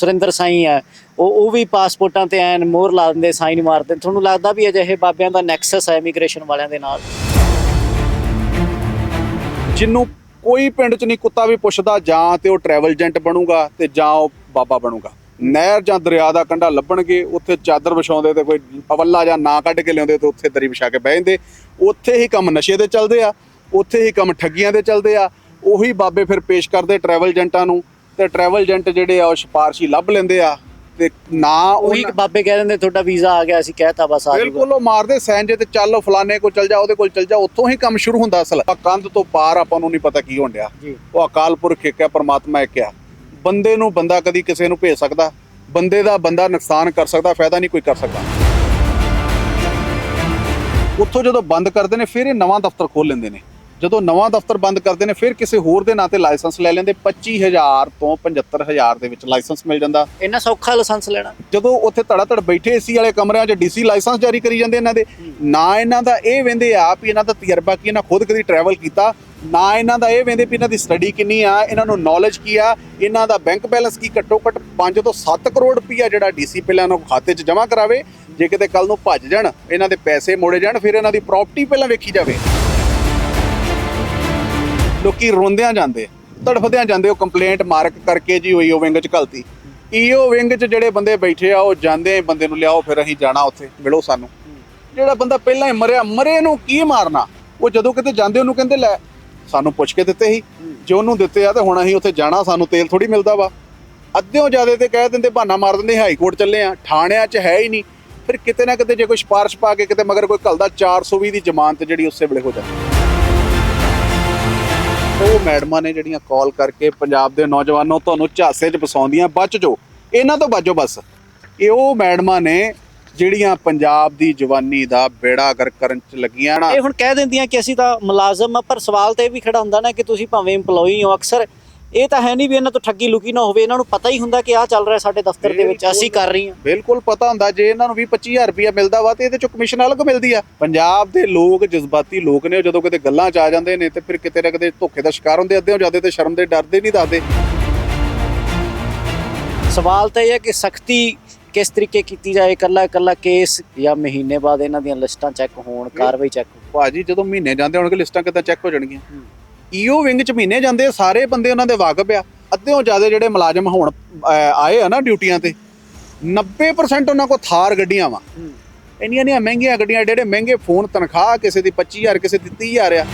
ਸੁਰਿੰਦਰ ਸਾਈ ਹੈ। ਉਹ ਉਹ ਵੀ ਪਾਸਪੋਰਟਾਂ ਤੇ ਐਨ ਮੋਹਰ ਲਾ ਦਿੰਦੇ ਸਾਈਨ ਮਾਰਦੇ ਤੁਹਾਨੂੰ ਲੱਗਦਾ ਵੀ ਅਜਿਹੇ ਬਾਬਿਆਂ ਦਾ ਨੈਕਸਸ ਹੈ ਇਮੀਗ੍ਰੇਸ਼ਨ ਵਾਲਿਆਂ ਦੇ ਨਾਲ? ਜਿੰਨੂੰ ਕੋਈ ਪਿੰਡ 'ਚ ਨਹੀਂ ਕੁੱਤਾ ਵੀ ਪੁੱਛਦਾ, ਜਾਂ ਤੇ ਉਹ ਟਰੈਵਲ ਏਜੰਟ ਬਣੂਗਾ ਤੇ ਜਾਂ ਉਹ ਬਾਬਾ ਬਣੂਗਾ। ਨਹਿਰ ਜਾਂ ਦਰਿਆ ਦਾ ਕੰਢਾ ਲੱਭਣਗੇ, ਉੱਥੇ ਚਾਦਰ ਵਿਛਾਉਂਦੇ ਤੇ ਕੋਈ ਅਵੱਲਾ ਜਾਂ ਨਾ ਕੱਢ ਕੇ ਲਿਆਉਂਦੇ ਤੇ ਉੱਥੇ ਦਰੀ ਵਿਛਾ ਕੇ ਬਹਿ ਜਾਂਦੇ। ਉੱਥੇ ਹੀ ਕੰਮ ਨਸ਼ੇ ਦੇ ਚੱਲਦੇ ਆ, ਉੱਥੇ ਹੀ ਕੰਮ ਠੱਗੀਆਂ ਦੇ ਚੱਲਦੇ ਆ। ਉਹੀ ਬਾਬੇ ਫਿਰ ਪੇਸ਼ ਕਰਦੇ ਟਰੈਵਲ ਏਜੰਟਾਂ ਨੂੰ। ਤੇ ਟਰੈਵਲ ਏਜੰਟ ਜਿਹੜੇ ਆ ਉਹ ਸਿਫਾਰਸ਼ੀ ਲੱਭ ਲੈਂਦੇ ਆ ਤੇ ਨਾ ਉਹੀ ਬਾਬੇ ਕਹਿ ਦਿੰਦੇ ਤੁਹਾਡਾ ਵੀਜ਼ਾ ਆ ਗਿਆ ਅਸੀਂ ਕਹਿਤਾ ਬਸ ਆ ਜਾਊਗਾ। ਬਿਲਕੁਲ ਉਹ ਮਾਰਦੇ ਸੈਨ ਜੇ ਤੇ ਚੱਲ ਫਲਾਣੇ ਕੋਲ ਚੱਲ ਜਾ ਉਹਦੇ ਕੋਲ ਚੱਲ ਜਾ ਉੱਥੋਂ ਹੀ ਕੰਮ ਸ਼ੁਰੂ ਹੁੰਦਾ ਅਸਲ। ਕੰਧ ਤੋਂ ਪਾਰ ਆਪਾਂ ਨੂੰ ਨਹੀਂ ਪਤਾ ਕੀ ਹੋਣ ਡਿਆ। ਉਹ ਅਕਾਲ ਪੁਰਖ ਇੱਕ ਹੈ ਪਰਮਾਤਮਾ ਇੱਕ ਆ ਬੰਦੇ ਨੂੰ ਬੰਦਾ ਕਦੀ ਕਿਸੇ ਨੂੰ ਭੇਜ ਸਕਦਾ। ਬੰਦੇ ਦਾ ਬੰਦਾ ਨੁਕਸਾਨ ਕਰ ਸਕਦਾ ਫਾਇਦਾ ਨਹੀਂ ਕੋਈ ਕਰ ਸਕਦਾ। ਉੱਥੋਂ ਜਦੋਂ ਬੰਦ ਕਰਦੇ ਨੇ ਫਿਰ ਇਹ ਨਵਾਂ ਦਫ਼ਤਰ ਖੋਲ ਲੈਂਦੇ ਨੇ। ਜਦੋਂ ਨਵਾਂ ਦਫ਼ਤਰ ਬੰਦ ਕਰਦੇ ਨੇ ਫਿਰ ਕਿਸੇ ਹੋਰ ਦੇ ਨਾਂ ਤੇ ਲਾਇਸੈਂਸ ਲੈ ਲੈਂਦੇ। 25000 ਤੋਂ 75000 ਦੇ ਵਿੱਚ ਲਾਇਸੈਂਸ ਮਿਲ ਜਾਂਦਾ। ਇੰਨਾ ਸੌਖਾ ਲਾਇਸੈਂਸ ਲੈਣਾ। ਜਦੋਂ ਉੱਥੇ ਧੜਾ ਧੜ ਬੈਠੇ ਏਸੀ ਵਾਲੇ ਕਮਰਿਆਂ 'ਚ ਡੀਸੀ ਲਾਇਸੈਂਸ ਜਾਰੀ ਕਰੀ ਜਾਂਦੇ ਇਹਨਾਂ ਦੇ ਨਾ ਇਹਨਾਂ ਦਾ ਇਹ ਵੇਂਦੇ ਆ ਵੀ ਇਹਨਾਂ ਦਾ ਤਜਰਬਾ ਕੀ ਇਹਨਾਂ ਖੁਦ ਕਦੀ ਟਰੈਵਲ ਕੀਤਾ ਨਾ ਇਹਨਾਂ ਦਾ ਇਹ ਵੇਂਦੇ ਵੀ ਇਹਨਾਂ ਦੀ ਸਟੱਡੀ ਕਿੰਨੀ ਆ ਇਹਨਾਂ ਨੂੰ ਨੌਲੇਜ ਕੀ ਆ ਇਹਨਾਂ ਦਾ ਬੈਂਕ ਬੈਲੈਂਸ ਕੀ ਘੱਟੋ ਘੱਟ 5 ਤੋਂ 7 ਕਰੋੜ ਰੁਪਈਆ ਜਿਹੜਾ ਡੀਸੀ ਪਹਿਲਾਂ ਨੂੰ ਖਾਤੇ 'ਚ ਜਮ੍ਹਾਂ ਕਰਾਵੇ ਜੇ ਕਿਤੇ ਕੱਲ ਨੂੰ ਭੱਜ ਜਾਣ ਇਹਨਾਂ ਦੇ ਪੈਸੇ ਮੋੜੇ ਜਾਣ ਫਿਰ ਇਹਨਾਂ ਦੀ ਪ੍ਰਾਪਰਟੀ ਪਹਿਲਾਂ ਵੇਖੀ ਜਾਵੇ। ਲੋਕੀ ਰੋਂਦਿਆਂ ਜਾਂਦੇ, ਤੜਫਦਿਆਂ ਜਾਂਦੇ, ਉਹ ਕੰਪਲੇਂਟ ਮਾਰਕ ਕਰਕੇ ਜੀ ਹੋਈ, ਉਹ ਵਿੰਗ 'ਚ ਘਲਤੀ। ਈਓ ਵਿੰਗ 'ਚ ਜਿਹੜੇ ਬੰਦੇ ਬੈਠੇ ਆ, ਉਹ ਜਾਂਦੇ ਬੰਦੇ ਨੂੰ ਲਿਆਓ, ਫਿਰ ਅਸੀਂ ਜਾਣਾ ਉੱਥੇ, ਮਿਲੋ ਸਾਨੂੰ। ਜਿਹੜਾ ਬੰਦਾ ਪਹਿਲਾਂ ਹੀ ਮਰਿਆ, ਮਰੇ ਨੂੰ ਕੀ ਮਾਰਨਾ? ਉਹ ਜਦੋਂ ਕਿਤੇ ਜਾਂਦੇ, ਉਹਨੂੰ ਕਹਿੰਦੇ, ਲੈ, ਸਾਨੂੰ ਪੁੱਛ ਕੇ ਦਿੱਤੇ ਸੀ। ਜੇ ਉਹਨੂੰ ਦਿੱਤੇ ਆ, ਤੇ ਹੁਣ ਅਸੀਂ ਉੱਥੇ ਜਾਣਾ, ਸਾਨੂੰ ਤੇਲ ਥੋੜੀ ਮਿਲਦਾ ਵਾ। ਅੱਧਿਓਂ ਜ਼ਿਆਦੇ ਤੇ ਕਹਿ ਦਿੰਦੇ, ਬਹਾਨਾ ਮਾਰ ਦਿੰਦੇ, ਹਾਈ ਕੋਰਟ ਚੱਲੇ ਆ। ਥਾਣਿਆਂ 'ਚ ਹੈ ਹੀ ਨਹੀਂ। ਫਿਰ ਕਿਤੇ ਨਾ ਕਿਤੇ ਜੇ ਕੋਈ ਸਿਫਾਰਿਸ਼ ਪਾ ਕੇ ਕਿਤੇ ਮਗਰ ਕੋਈ ਘਲਦਾ 420 ਦੀ ਜ਼ਮਾਨਤ ਜਿਹੜੀ ਉਸੇ ਵੇਲੇ ਹੋ ਜਾਂਦੀ। ਉਹ ਮੈਡਮਾਂ ਨੇ ਜਿਹੜੀਆਂ ਕਾਲ ਕਰਕੇ ਪੰਜਾਬ ਦੇ ਨੌਜਵਾਨੋ ਤੁਹਾਨੂੰ ਝਾਸੇ 'ਚ ਫਸਾਉਂਦੀਆਂ, ਬਚ ਜਾਓ। ਇਹਨਾਂ ਤੋਂ ਬਚੋ ਬਸ। ਇਹ ਉਹ ਮੈਡਮਾਂ ਨੇ ਜਿਹੜੀਆਂ ਪੰਜਾਬ ਦੀ ਜਵਾਨੀ ਦਾ ਬੇੜਾ ਗਰ ਕਰਨ 'ਚ ਲੱਗੀਆਂ ਨਾ ਇਹ ਹੁਣ ਕਹਿ ਦਿੰਦੀਆਂ ਕਿ ਅਸੀਂ ਤਾਂ ਮੁਲਾਜ਼ਮ ਆ, ਪਰ ਸਵਾਲ ਤੇ ਇਹ ਵੀ ਖੜਾ ਹੁੰਦਾ ਨਾ ਕਿ ਤੁਸੀਂ ਭਾਵੇਂ EMPLOYE ਹੋ, ਅਕਸਰ ਇਹ ਤਾਂ ਹੈ ਨਹੀਂ ਵੀ ਇਹਨਾਂ ਤੋਂ ਠੱਗੀ ਲੁਕੀ ਨਾ ਹੋਵੇ ਇਹਨਾਂ ਨੂੰ ਪਤਾ ਹੀ ਹੁੰਦਾ ਕਿ ਆਹ ਚੱਲ ਰਿਹਾ ਸਾਡੇ ਦਫ਼ਤਰ ਦੇ ਵਿੱਚ ਅਸੀਂ ਕਰ ਰਹੀ ਹਾਂ। ਬਿਲਕੁਲ ਪਤਾ ਹੁੰਦਾ ਜੇ ਇਹਨਾਂ ਨੂੰ 20 25000 ਰੁਪਇਆ ਮਿਲਦਾ ਵਾ ਤੇ ਇਹਦੇ ਚੋਂ ਕਮਿਸ਼ਨ ਅਲੱਗ ਮਿਲਦੀ ਆ। ਪੰਜਾਬ ਦੇ ਲੋਕ ਜਜ਼ਬਾਤੀ ਲੋਕ ਨੇ ਜਦੋਂ ਕਿਤੇ ਗੱਲਾਂ 'ਚ ਆ ਜਾਂਦੇ ਨੇ ਤੇ ਫਿਰ ਕਿਤੇ ਨਾ ਕਿਤੇ ਧੋਖੇ ਦਾ ਸ਼ਿਕਾਰ ਹੁੰਦੇ ਅੱਧੇ ਹੋ ਜਾਂਦੇ ਤੇ ਸ਼ਰਮ ਦੇ ਡਰਦੇ ਨਹੀਂ ਦੱਸਦੇ। ਸਵਾਲ ਤਾਂ ਇਹ ਹੈ ਕਿ ਸਖਤੀ ਕਿਸ ਤਰੀਕੇ ਕੀਤੀ ਜਾਏ ਇਕੱਲਾ ਇਕੱਲਾ ਕੇਸ ਜਾਂ ਮਹੀਨੇ ਬਾਅਦ ਇਹਨਾਂ ਦੀਆਂ ਲਿਸਟਾਂ ਚੈੱਕ ਹੋਣ ਕਾਰਵਾਈ ਚੈੱਕ ਭਾਜੀ ਜਦੋਂ ਮਹੀਨੇ ਜਾਂਦੇ ਹੋਣਗੇ ਲਿਸਟਾਂ ਕਿੱਦਾਂ ਚੈੱਕ ਹੋ ਜਾਣਗੀਆਂ? ਈਓ ਵਿੰਗ ਚ ਮਹੀਨੇ ਜਾਂਦੇ ਸਾਰੇ ਬੰਦੇ ਉਹਨਾਂ ਦੇ ਵਾਕਫ ਆ। ਅੱਧਿਓਂ ਜ਼ਿਆਦਾ ਜਿਹੜੇ ਮੁਲਾਜ਼ਮ ਹੁਣ ਆਏ ਆ ਨਾ ਡਿਊਟੀਆਂ ਤੇ 90% ਉਹਨਾਂ ਕੋਲ ਥਾਰ ਗੱਡੀਆਂ ਵਾ। ਇੰਨੀਆਂ ਇੰਨੀਆਂ ਮਹਿੰਗੀਆਂ ਗੱਡੀਆਂ ਜਿਹੜੇ ਮਹਿੰਗੇ ਫੋਨ ਤਨਖਾਹ ਕਿਸੇ ਦੀ 25000 ਕਿਸੇ ਦੀ 30000 ਆ।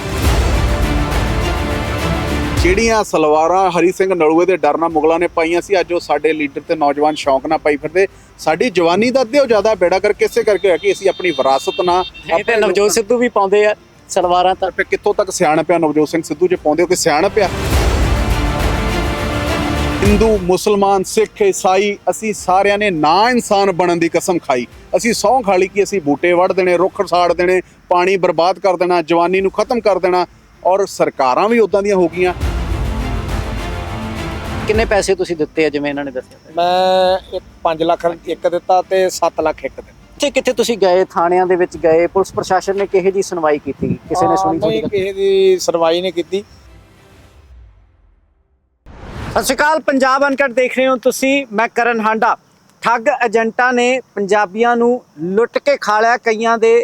ਜਿਹੜੀਆਂ ਸਲਵਾਰਾਂ ਹਰੀ ਸਿੰਘ ਨਲੂਏ ਦੇ ਡਰ ਨਾਲ ਮੁਗਲਾਂ ਨੇ ਪਾਈਆਂ ਸੀ ਅੱਜ ਉਹ ਸਾਡੇ ਲੀਡਰ ਤੇ ਨੌਜਵਾਨ ਸ਼ੌਂਕ ਨਾਲ ਪਾਈ ਫਿਰਦੇ। ਸਾਡੀ ਜਵਾਨੀ ਦਾ ਅੱਧਿਓ ਜ਼ਿਆਦਾ ਬੇੜਾ ਕਰਕੇ ਇਸੇ ਕਰਕੇ ਹੋਇਆ ਕਿ ਅਸੀਂ ਆਪਣੀ ਵਿਰਾਸਤ ਨਾਲ ਇਹ ਤੇ ਨਵਜੋਤ ਸਿੱਧੂ ਵੀ ਪਾਉਂਦੇ ਆ। ਸਲਵਾਰਾਂ ਤਾਂ ਫਿਰ ਕਿੱਥੋਂ ਤੱਕ ਸਿਆਣਪ ਆ ਨਵਜੋਤ ਸਿੰਘ ਸਿੱਧੂ? ਜੇ ਪਾਉਂਦੇ ਹੋ ਕਿ ਸਿਆਣਪ ਆ। ਹਿੰਦੂ, ਮੁਸਲਮਾਨ, ਸਿੱਖ, ਈਸਾਈ, ਅਸੀਂ ਸਾਰਿਆਂ ਨੇ ਨਾ ਇਨਸਾਨ ਬਣਨ ਦੀ ਕਸਮ ਖਾਈ। ਅਸੀਂ ਸਹੁੰ ਖਾਲੀ ਕਿ ਅਸੀਂ ਬੂਟੇ ਵੱਢ ਦੇਣੇ, ਰੁੱਖ ਸਾੜ ਦੇਣੇ, ਪਾਣੀ ਬਰਬਾਦ ਕਰ ਦੇਣਾ, ਜਵਾਨੀ ਨੂੰ ਖਤਮ ਕਰ ਦੇਣਾ ਔਰ ਸਰਕਾਰਾਂ ਵੀ ਉਦਾਂ ਦੀਆਂ ਹੋ ਗਈਆਂ। ਕਿੰਨੇ ਪੈਸੇ ਤੁਸੀਂ ਦਿੱਤੇ ਆ, ਜਿਵੇਂ ਇਹਨਾਂ ਨੇ ਦੱਸਿਆ? ਮੈਂ ਇੱਕ 5 ਲੱਖ ਇੱਕ ਦਿੱਤਾ ਤੇ 7 ਲੱਖ ਇੱਕ ਦਿੱਤਾ। ਕਿੱਥੇ ਕਿੱਥੇ ਤੁਸੀਂ ਗਏ ਥਾਣਿਆਂ ਦੇ ਵਿੱਚ ਗਏ ਪੁਲਿਸ ਪ੍ਰਸ਼ਾਸਨ ਨੇ ਕਿਹੇ ਜੀ ਸੁਣਵਾਈ ਕੀਤੀ? ਕਿਸੇ ਨੇ ਸੁਣੀ ਨਹੀਂ ਕਿਸੇ ਦੀ ਸੁਣਵਾਈ ਨਹੀਂ ਕੀਤੀ। ਸਤਿ ਸ਼੍ਰੀ ਅਕਾਲ ਪੰਜਾਬ ਅਨਕਟ ਦੇਖ ਰਹੇ ਹੋ ਤੁਸੀਂ ਮੈਂ ਕਰਨ ਹਾਂਡਾ। ਠੱਗ ਏਜੰਟਾਂ ਨੇ ਪੰਜਾਬੀਆਂ ਨੂੰ ਲੁੱਟ ਕੇ ਖਾ ਲਿਆ ਕਈਆਂ ਦੇ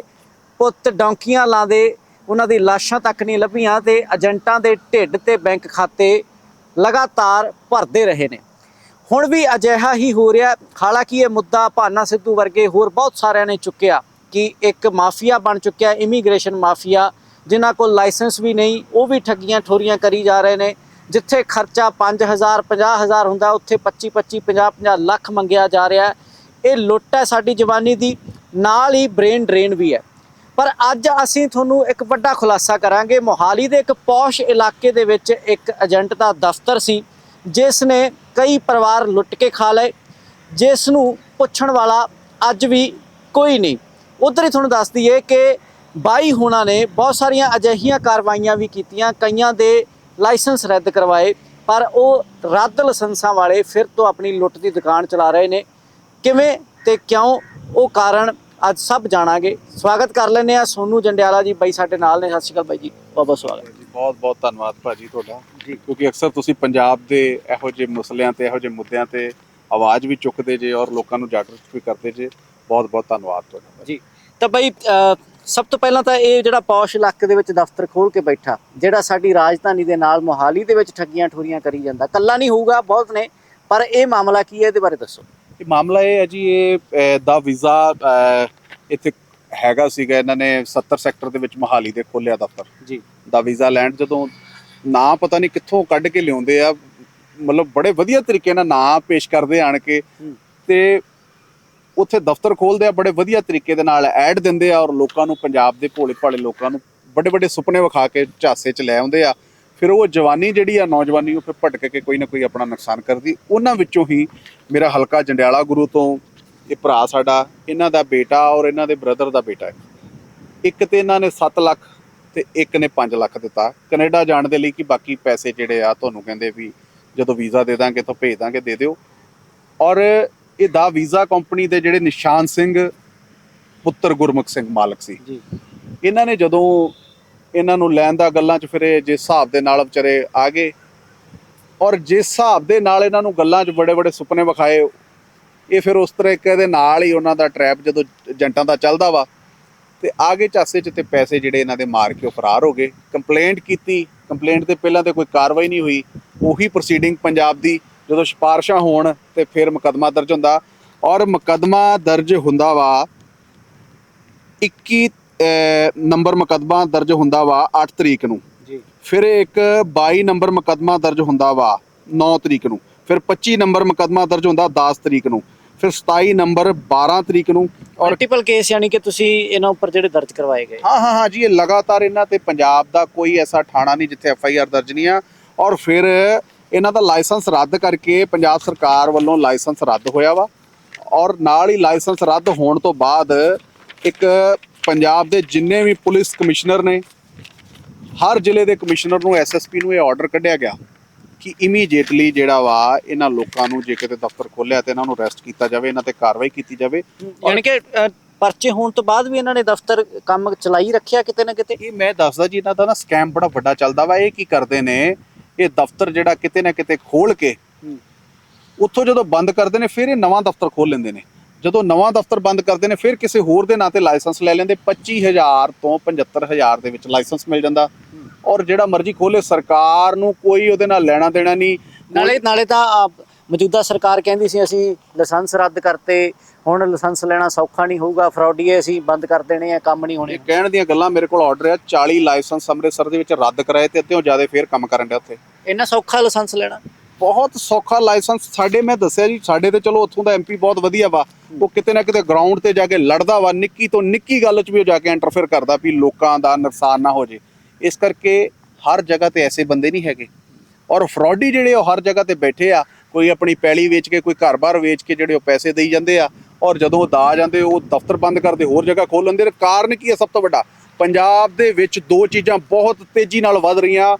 ਪੁੱਤ ਡੌਂਕੀਆਂ ਲਾਉਂਦੇ ਉਹਨਾਂ ਦੀ ਲਾਸ਼ਾਂ ਤੱਕ ਨਹੀਂ ਲੱਭੀਆਂ ਤੇ ਏਜੰਟਾਂ ਦੇ ਢਿੱਡ ਤੇ ਬੈਂਕ ਖਾਤੇ ਲਗਾਤਾਰ ਭਰਦੇ ਰਹੇ ਨੇ। ਹੁਣ ਵੀ ਅਜਿਹਾ ਹੀ ਹੋ ਰਿਹਾ ਹਾਲਾਂਕਿ ਇਹ ਮੁੱਦਾ ਭਾਨਾ ਸਿੱਧੂ ਵਰਗੇ ਹੋਰ ਬਹੁਤ ਸਾਰਿਆਂ ਨੇ ਚੁੱਕਿਆ ਕਿ ਇੱਕ ਮਾਫੀਆ ਬਣ ਚੁੱਕਿਆ ਇਮੀਗ੍ਰੇਸ਼ਨ ਮਾਫੀਆ, ਜਿਨ੍ਹਾਂ ਕੋਲ ਲਾਇਸੈਂਸ ਵੀ ਨਹੀਂ, ਉਹ ਵੀ ਠੱਗੀਆਂ ਠੋਰੀਆਂ ਕਰੀ ਜਾ ਰਹੇ ਨੇ। ਜਿੱਥੇ ਖਰਚਾ 5000 50000 ਹੁੰਦਾ, ਉੱਥੇ 25 25 50 50 ਲੱਖ ਮੰਗਿਆ ਜਾ ਰਿਹਾ ਇਹ ਲੁੱਟ ਹੈ ਸਾਡੀ ਜਵਾਨੀ ਦੀ, ਨਾਲ ਹੀ ਬ੍ਰੇਨ ਡਰੇਨ ਵੀ ਹੈ। ਪਰ ਅੱਜ ਅਸੀਂ ਤੁਹਾਨੂੰ ਇੱਕ ਵੱਡਾ ਖੁਲਾਸਾ ਕਰਾਂਗੇ। ਮੋਹਾਲੀ ਦੇ ਇੱਕ ਪੌਸ਼ ਇਲਾਕੇ ਦੇ ਵਿੱਚ ਇੱਕ ਏਜੰਟ ਦਾ ਦਫ਼ਤਰ ਸੀ। ਜਿਸ ਨੇ ਕਈ ਪਰਿਵਾਰ ਲੁੱਟ ਕੇ ਖਾ ਲਏ ਜਿਸ ਨੂੰ ਪੁੱਛਣ ਵਾਲਾ ਅੱਜ ਵੀ ਕੋਈ ਨਹੀਂ। ਉਧਰ ਹੀ ਤੁਹਾਨੂੰ ਦੱਸ ਦਈਏ ਕਿ ਬਾਈ ਹੁਣਾਂ ਨੇ ਬਹੁਤ ਸਾਰੀਆਂ ਅਜਿਹੀਆਂ ਕਾਰਵਾਈਆਂ ਵੀ ਕੀਤੀਆਂ ਕਈਆਂ ਦੇ ਲਾਇਸੈਂਸ ਰੱਦ ਕਰਵਾਏ ਪਰ ਉਹ ਰੱਦ ਲਾਇਸੈਂਸਾਂ ਵਾਲੇ ਫਿਰ ਤੋਂ ਆਪਣੀ ਲੁੱਟ ਦੀ ਦੁਕਾਨ ਚਲਾ ਰਹੇ ਨੇ। ਕਿਵੇਂ ਤੇ ਕਿਉਂ? ਉਹ ਕਾਰਨ ਅੱਜ ਸਭ ਜਾਣਾਂਗੇ। ਸਵਾਗਤ ਕਰ ਲੈਂਦੇ ਆ ਸੋਨੂ ਜੰਡਿਆਲਾ ਜੀ ਬਾਈ ਸਾਡੇ ਨਾਲ ਨੇ। ਸਤਿ ਸ਼੍ਰੀ ਅਕਾਲ ਬਾਈ ਜੀ। ਬਹੁਤ ਬਹੁਤ ਸਵਾਗਤ ਜੀ। ਬਹੁਤ ਬਹੁਤ ਧੰਨਵਾਦ ਭਾਜੀ ਤੁਹਾਡਾ। ਕਿਉਂਕਿ ਅਕਸਰ ਤੁਸੀਂ ਪੰਜਾਬ ਦੇ ਇਹੋ ਜਿਹੇ ਮਸਲਿਆਂ ਤੇ ਇਹੋ ਜਿਹੇ ਮੁੱਦਿਆਂ ਤੇ ਆਵਾਜ਼ ਵੀ ਚੁੱਕਦੇ ਜੇ ਔਰ ਲੋਕਾਂ ਨੂੰ ਜਾਗਰੂਕ ਵੀ ਕਰਦੇ ਜੇ। ਬਹੁਤ ਬਹੁਤ ਧੰਨਵਾਦ ਤੁਹਾਡਾ। ਜੀ। ਤਾਂ ਬਈ ਸਭ ਤੋਂ ਪਹਿਲਾਂ ਤਾਂ ਇਹ ਜਿਹੜਾ ਪੌਸ਼ ਇਲਾਕੇ ਦੇ ਵਿੱਚ ਦਫ਼ਤਰ ਖੋਲ ਕੇ ਬੈਠਾ ਜਿਹੜਾ ਸਾਡੀ ਰਾਜਧਾਨੀ ਦੇ ਨਾਲ ਮੋਹਾਲੀ ਦੇ ਵਿੱਚ ਠੱਗੀਆਂ ਠੋਰੀਆਂ ਕਰੀ ਜਾਂਦਾ ਕੱਲਾ ਨਹੀਂ ਹੋਊਗਾ ਬਹੁਤ ਨੇ। ਪਰ ਇਹ ਮਾਮਲਾ ਕੀ ਹੈ ਇਹਦੇ ਬਾਰੇ ਦੱਸੋ। ਇਹ ਮਾਮਲਾ ਇਹ ਹੈ ਜੀ ਇਹ ਦਾ ਵੀਜ਼ਾ ਇੱਥੇ ਹੈਗਾ ਸੀਗਾ ਇਹਨਾਂ ਨੇ 70 ਸੈਕਟਰ ਦੇ ਵਿੱਚ ਮਹਾਲੀ ਦੇ ਖੋਲਿਆ ਦਫ਼ਤਰ। ਜੀ। ਦਾ ਵੀਜ਼ਾ ਲੈਂਡ ਜਦੋਂ ਨਾਂ ਪਤਾ ਨਹੀਂ ਕਿੱਥੋਂ ਕੱਢ ਕੇ ਲਿਆਉਂਦੇ ਆ। ਮਤਲਬ ਬੜੇ ਵਧੀਆ ਤਰੀਕੇ ਨਾਲ ਨਾਂ ਪੇਸ਼ ਕਰਦੇ ਆਣ ਕੇ। ਤੇ ਉੱਥੇ ਦਫ਼ਤਰ ਖੋਲਦੇ ਆ ਬੜੇ ਵਧੀਆ ਤਰੀਕੇ ਦੇ ਨਾਲ ਐਡ ਦਿੰਦੇ ਆ ਔਰ ਲੋਕਾਂ ਨੂੰ ਪੰਜਾਬ ਦੇ ਭੋਲੇ ਭਾਲੇ ਲੋਕਾਂ ਨੂੰ ਵੱਡੇ ਵੱਡੇ ਸੁਪਨੇ ਵਿਖਾ ਕੇ ਝਾਸੇ 'ਚ ਲੈ ਆਉਂਦੇ ਆ। ਫਿਰ ਉਹ ਜਵਾਨੀ ਜਿਹੜੀ ਆ ਨੌਜਵਾਨੀ ਉਹ ਫਿਰ ਭਟਕ ਕੇ ਕੋਈ ਨਾ ਕੋਈ ਆਪਣਾ ਨੁਕਸਾਨ ਕਰਦੀ। ਉਹਨਾਂ ਵਿੱਚੋਂ ਹੀ ਮੇਰਾ ਹਲਕਾ ਜੰਡਿਆਲਾ ਗੁਰੂ ਤੋਂ ਇਹ ਭਰਾ ਸਾਡਾ ਇਹਨਾਂ ਦਾ ਬੇਟਾ ਔਰ ਇਹਨਾਂ ਦੇ ਬ੍ਰਦਰ ਦਾ ਬੇਟਾ ਹੈ। ਇੱਕ ਤੇ ਇਹਨਾਂ ਨੇ 7 ਲੱਖ ਤੇ ਇੱਕ ਨੇ 5 ਲੱਖ ਦਿੱਤਾ। ਕੈਨੇਡਾ ਜਾਣ ਦੇ ਲਈ ਕਿ ਬਾਕੀ ਪੈਸੇ ਜਿਹੜੇ ਆ ਤੁਹਾਨੂੰ ਕਹਿੰਦੇ ਵੀ ਜਦੋਂ ਵੀਜ਼ਾ ਦੇ ਦਾਂਗੇ ਤਾਂ ਭੇਜ ਦਾਂਗੇ ਦੇ ਦਿਓ। ਔਰ ਇਹ ਦਾ ਵੀਜ਼ਾ ਕੰਪਨੀ ਦੇ ਜਿਹੜੇ ਨਿਸ਼ਾਨ ਸਿੰਘ ਪੁੱਤਰ ਗੁਰਮੁਖ ਸਿੰਘ ਮਾਲਕ ਸੀ। ਜੀ। ਇਹਨਾਂ ਨੇ ਜਦੋਂ ਇਹਨਾਂ ਨੂੰ ਲੈਣ ਦਾ ਗੱਲਾਂ 'ਚ ਫਿਰ ਇਹ ਜਿਸ ਹਿਸਾਬ ਦੇ ਨਾਲ ਵਿਚਾਰੇ ਆ ਗਏ। ਔਰ ਜਿਸ ਹਿਸਾਬ ਦੇ ਨਾਲ ਇਹਨਾਂ ਨੂੰ ਗੱਲਾਂ 'ਚ ਬੜੇ ਬੜੇ ਸੁਪਨੇ ਵਿਖਾਏ ਇਹ ਫਿਰ ਉਸ ਤਰੀਕੇ ਦੇ ਨਾਲ ਹੀ ਉਹਨਾਂ ਦਾ ਟਰੈਪ ਜਦੋਂ ਏਜੰਟਾਂ ਦਾ ਚੱਲਦਾ ਵਾ ਤੇ ਆਗੇ ਚਾਸੇ 'ਚ ਤੇ ਪੈਸੇ ਜਿਹੜੇ ਇਹਨਾਂ ਦੇ ਮਾਰ ਕੇ ਫਰਾਰ ਹੋ ਗਏ। ਕੰਪਲੇਂਟ ਕੀਤੀ ਕੰਪਲੇਂਟ ਤੇ ਪਹਿਲਾਂ ਤੇ ਕੋਈ ਕਾਰਵਾਈ ਨਹੀਂ ਹੋਈ। ਉਹੀ ਪ੍ਰੋਸੀਡਿੰਗ ਪੰਜਾਬ ਦੀ ਜਦੋਂ ਸਿਫਾਰਸ਼ਾਂ ਹੋਣ ਤੇ ਫਿਰ ਮੁਕੱਦਮਾ ਦਰਜ ਹੁੰਦਾ। ਔਰ ਮੁਕੱਦਮਾ ਦਰਜ ਹੁੰਦਾ ਵਾ 21 ਅਹ, ਨੰਬਰ ਮੁਕੱਦਮਾ ਦਰਜ ਹੁੰਦਾ ਵਾ 8 ਤਰੀਕ ਨੂੰ। ਜੀ। ਫਿਰ ਇੱਕ 22 ਨੰਬਰ ਮੁਕੱਦਮਾ ਦਰਜ ਹੁੰਦਾ ਵਾ 9 ਤਰੀਕ ਨੂੰ। ਫਿਰ 25 ਨੰਬਰ ਮੁਕੱਦਮਾ ਦਰਜ ਹੁੰਦਾ 10 ਤਰੀਕ ਨੂੰ। ਫਿਰ 27 ਨੰਬਰ 12 ਤਰੀਕ ਨੂੰ ਔਰ ਮਲਟੀਪਲ ਕੇਸ ਯਾਨੀ ਕਿ ਤੁਸੀਂ ਇਹਨਾਂ ਉੱਪਰ ਜਿਹੜੇ ਦਰਜ ਕਰਵਾਏ ਗਏ। ਹਾਂ ਹਾਂ ਹਾਂ ਜੀ ਇਹ ਲਗਾਤਾਰ ਇਹਨਾਂ ਤੇ ਪੰਜਾਬ ਦਾ ਕੋਈ ਐਸਾ ਥਾਣਾ ਨਹੀਂ ਜਿੱਥੇ ਐਫ ਆਈ ਆਰ ਦਰਜ ਨਹੀਂ ਆ। ਔਰ ਫਿਰ ਇਹਨਾਂ ਦਾ ਲਾਇਸੈਂਸ ਰੱਦ ਕਰਕੇ ਪੰਜਾਬ ਸਰਕਾਰ ਵੱਲੋਂ ਲਾਇਸੈਂਸ ਰੱਦ ਹੋਇਆ ਵਾ। ਔਰ ਨਾਲ ਹੀ ਲਾਇਸੈਂਸ ਰੱਦ ਹੋਣ ਤੋਂ ਬਾਅਦ ਇੱਕ ਪੰਜਾਬ ਦੇ ਜਿੰਨੇ ਵੀ ਪੁਲਿਸ ਕਮਿਸ਼ਨਰ ਨੇ ਹਰ ਜ਼ਿਲ੍ਹੇ ਦੇ ਕਮਿਸ਼ਨਰ ਨੂੰ ਐਸਐਸਪੀ ਨੂੰ ਇਹ ਆਰਡਰ ਕੱਢਿਆ ਗਿਆ। ਕਿ ਇਮੀਡੀਏਟਲੀ ਜਿਹੜਾ ਵਾ ਇਹਨਾਂ ਲੋਕਾਂ ਨੂੰ ਜੇ ਕਿਤੇ ਦਫ਼ਤਰ ਖੋਲਿਆ ਤੇ ਇਹਨਾਂ ਨੂੰ ਅਰੈਸਟ ਕੀਤਾ ਜਾਵੇ ਇਹਨਾਂ ਤੇ ਕਾਰਵਾਈ ਕੀਤੀ ਜਾਵੇ। ਯਾਨੀ ਕਿ ਪਰਚੇ ਹੋਣ ਤੋਂ ਬਾਅਦ ਵੀ ਇਹਨਾਂ ਨੇ ਦਫ਼ਤਰ ਕੰਮ ਚਲਾਈ ਰੱਖਿਆ ਕਿਤੇ ਨਾ ਕਿਤੇ? ਇਹ ਮੈਂ ਦੱਸਦਾ ਜੀ ਇਹਨਾਂ ਦਾ ਨਾ ਸਕੈਮ ਬੜਾ ਵੱਡਾ ਚੱਲਦਾ ਵਾ। ਇਹ ਕੀ ਕਰਦੇ ਨੇ ਇਹ ਦਫ਼ਤਰ ਜਿਹੜਾ ਕਿਤੇ ਨਾ ਕਿਤੇ ਖੋਲ ਕੇ। ਉੱਥੋਂ ਜਦੋਂ ਬੰਦ ਕਰਦੇ ਨੇ ਫਿਰ ਇਹ ਨਵਾਂ ਦਫ਼ਤਰ ਖੋਲ ਲੈਂਦੇ ਨੇ। ਜਦੋਂ ਨਵਾਂ ਦਫ਼ਤਰ ਬੰਦ ਕਰਦੇ ਨੇ ਫਿਰ ਕਿਸੇ ਹੋਰ ਦੇ ਨਾਂ ਤੇ ਲਾਇਸੈਂਸ ਲੈ ਲੈਂਦੇ। 25000 ਤੋਂ 75000 ਦੇ ਵਿੱਚ ਲਾਇਸੈਂਸ ਮਿਲ ਜਾਂਦਾ। ਔਰ ਜਿਹੜਾ ਮਰਜ਼ੀ ਖੋਲੇ ਸਰਕਾਰ ਨੂੰ ਕੋਈ ਉਹਦੇ ਨਾਲ ਲੈਣਾ ਦੇਣਾ ਨਹੀਂ। ਨਾਲੇ ਨਾਲੇ ਤਾਂ ਮੌਜੂਦਾ ਸਰਕਾਰ ਕਹਿੰਦੀ ਸੀ ਅਸੀਂ ਲਾਇਸੈਂਸ ਰੱਦ ਕਰਤੇ ਹੁਣ ਲਾਇਸੈਂਸ ਲੈਣਾ ਸੌਖਾ ਨਹੀਂ ਹੋਊਗਾ ਫਰਾਡੀਏ ਅਸੀਂ ਬੰਦ ਕਰ ਦੇਣੇ ਆ ਕੰਮ ਨਹੀਂ ਹੋਣੇ। ਇਹ ਕਹਿਣ ਦੀਆਂ ਗੱਲਾਂ ਮੇਰੇ ਕੋਲ ਆਰਡਰ ਆ 40 ਲਾਇਸੈਂਸ ਅੰਮ੍ਰਿਤਸਰ ਦੇ ਵਿੱਚ ਰੱਦ ਕਰਾਏ ਤੇ ਅੱਧਿਓਂ ਜ਼ਿਆਦਾ ਫੇਰ ਕੰਮ ਕਰਨ ਡਿਆ ਉੱਥੇ। ਇੰਨਾ ਸੌਖਾ ਲਾਇਸੈਂਸ ਲੈਣਾ। ਬਹੁਤ ਸੌਖਾ ਲਾਇਸੈਂਸ ਸਾਡੇ ਮੈਂ ਦੱਸਿਆ ਜੀ ਸਾਡੇ ਤੇ ਚਲੋ ਉੱਥੋਂ ਦਾ ਐਮਪੀ ਬਹੁਤ ਵਧੀਆ ਵਾ ਉਹ ਕਿਤੇ ਨਾ ਕਿਤੇ ਗਰਾਊਂਡ ਤੇ ਜਾ ਕੇ ਲੜਦਾ ਵਾ ਨਿੱਕੀ ਤੋਂ ਨਿੱਕੀ ਗੱਲ 'ਚ ਵੀ ਉਹ ਜਾ ਕੇ ਇੰਟਰਫੇਅਰ ਕਰਦਾ ਵੀ ਲੋਕਾਂ ਦਾ ਨੁਕਸਾਨ ਨਾ ਹੋ ਜੇ। ਇਸ ਕਰਕੇ ਹਰ ਜਗ੍ਹਾ ਤੇ ਐਸੇ ਬੰਦੇ ਨਹੀਂ ਹੈਗੇ। ਔਰ ਫਰਾਡੀ ਜਿਹੜੇ ਉਹ ਹਰ ਜਗ੍ਹਾ ਤੇ ਬੈਠੇ ਆ, ਕੋਈ ਆਪਣੀ ਪੈਲੀ ਵੇਚ ਕੇ, ਕੋਈ ਘਰ-ਬਾਰ ਵੇਚ ਕੇ ਜਿਹੜੇ ਉਹ ਪੈਸੇ ਦੇਈ ਜਾਂਦੇ ਆ, ਔਰ ਜਦੋਂ ਉਹ ਦਾ ਜਾਂਦੇ ਉਹ ਦਫ਼ਤਰ ਬੰਦ ਕਰਦੇ, ਹੋਰ ਜਗ੍ਹਾ ਖੋਲ ਲੈਂਦੇ। ਕਾਰਨ ਕੀ ਹੈ ਸਭ ਤੋਂ ਵੱਡਾ? ਪੰਜਾਬ ਦੇ ਵਿੱਚ ਦੋ ਚੀਜ਼ਾਂ ਬਹੁਤ ਤੇਜ਼ੀ ਨਾਲ ਵੱਧ ਰਹੀਆਂ।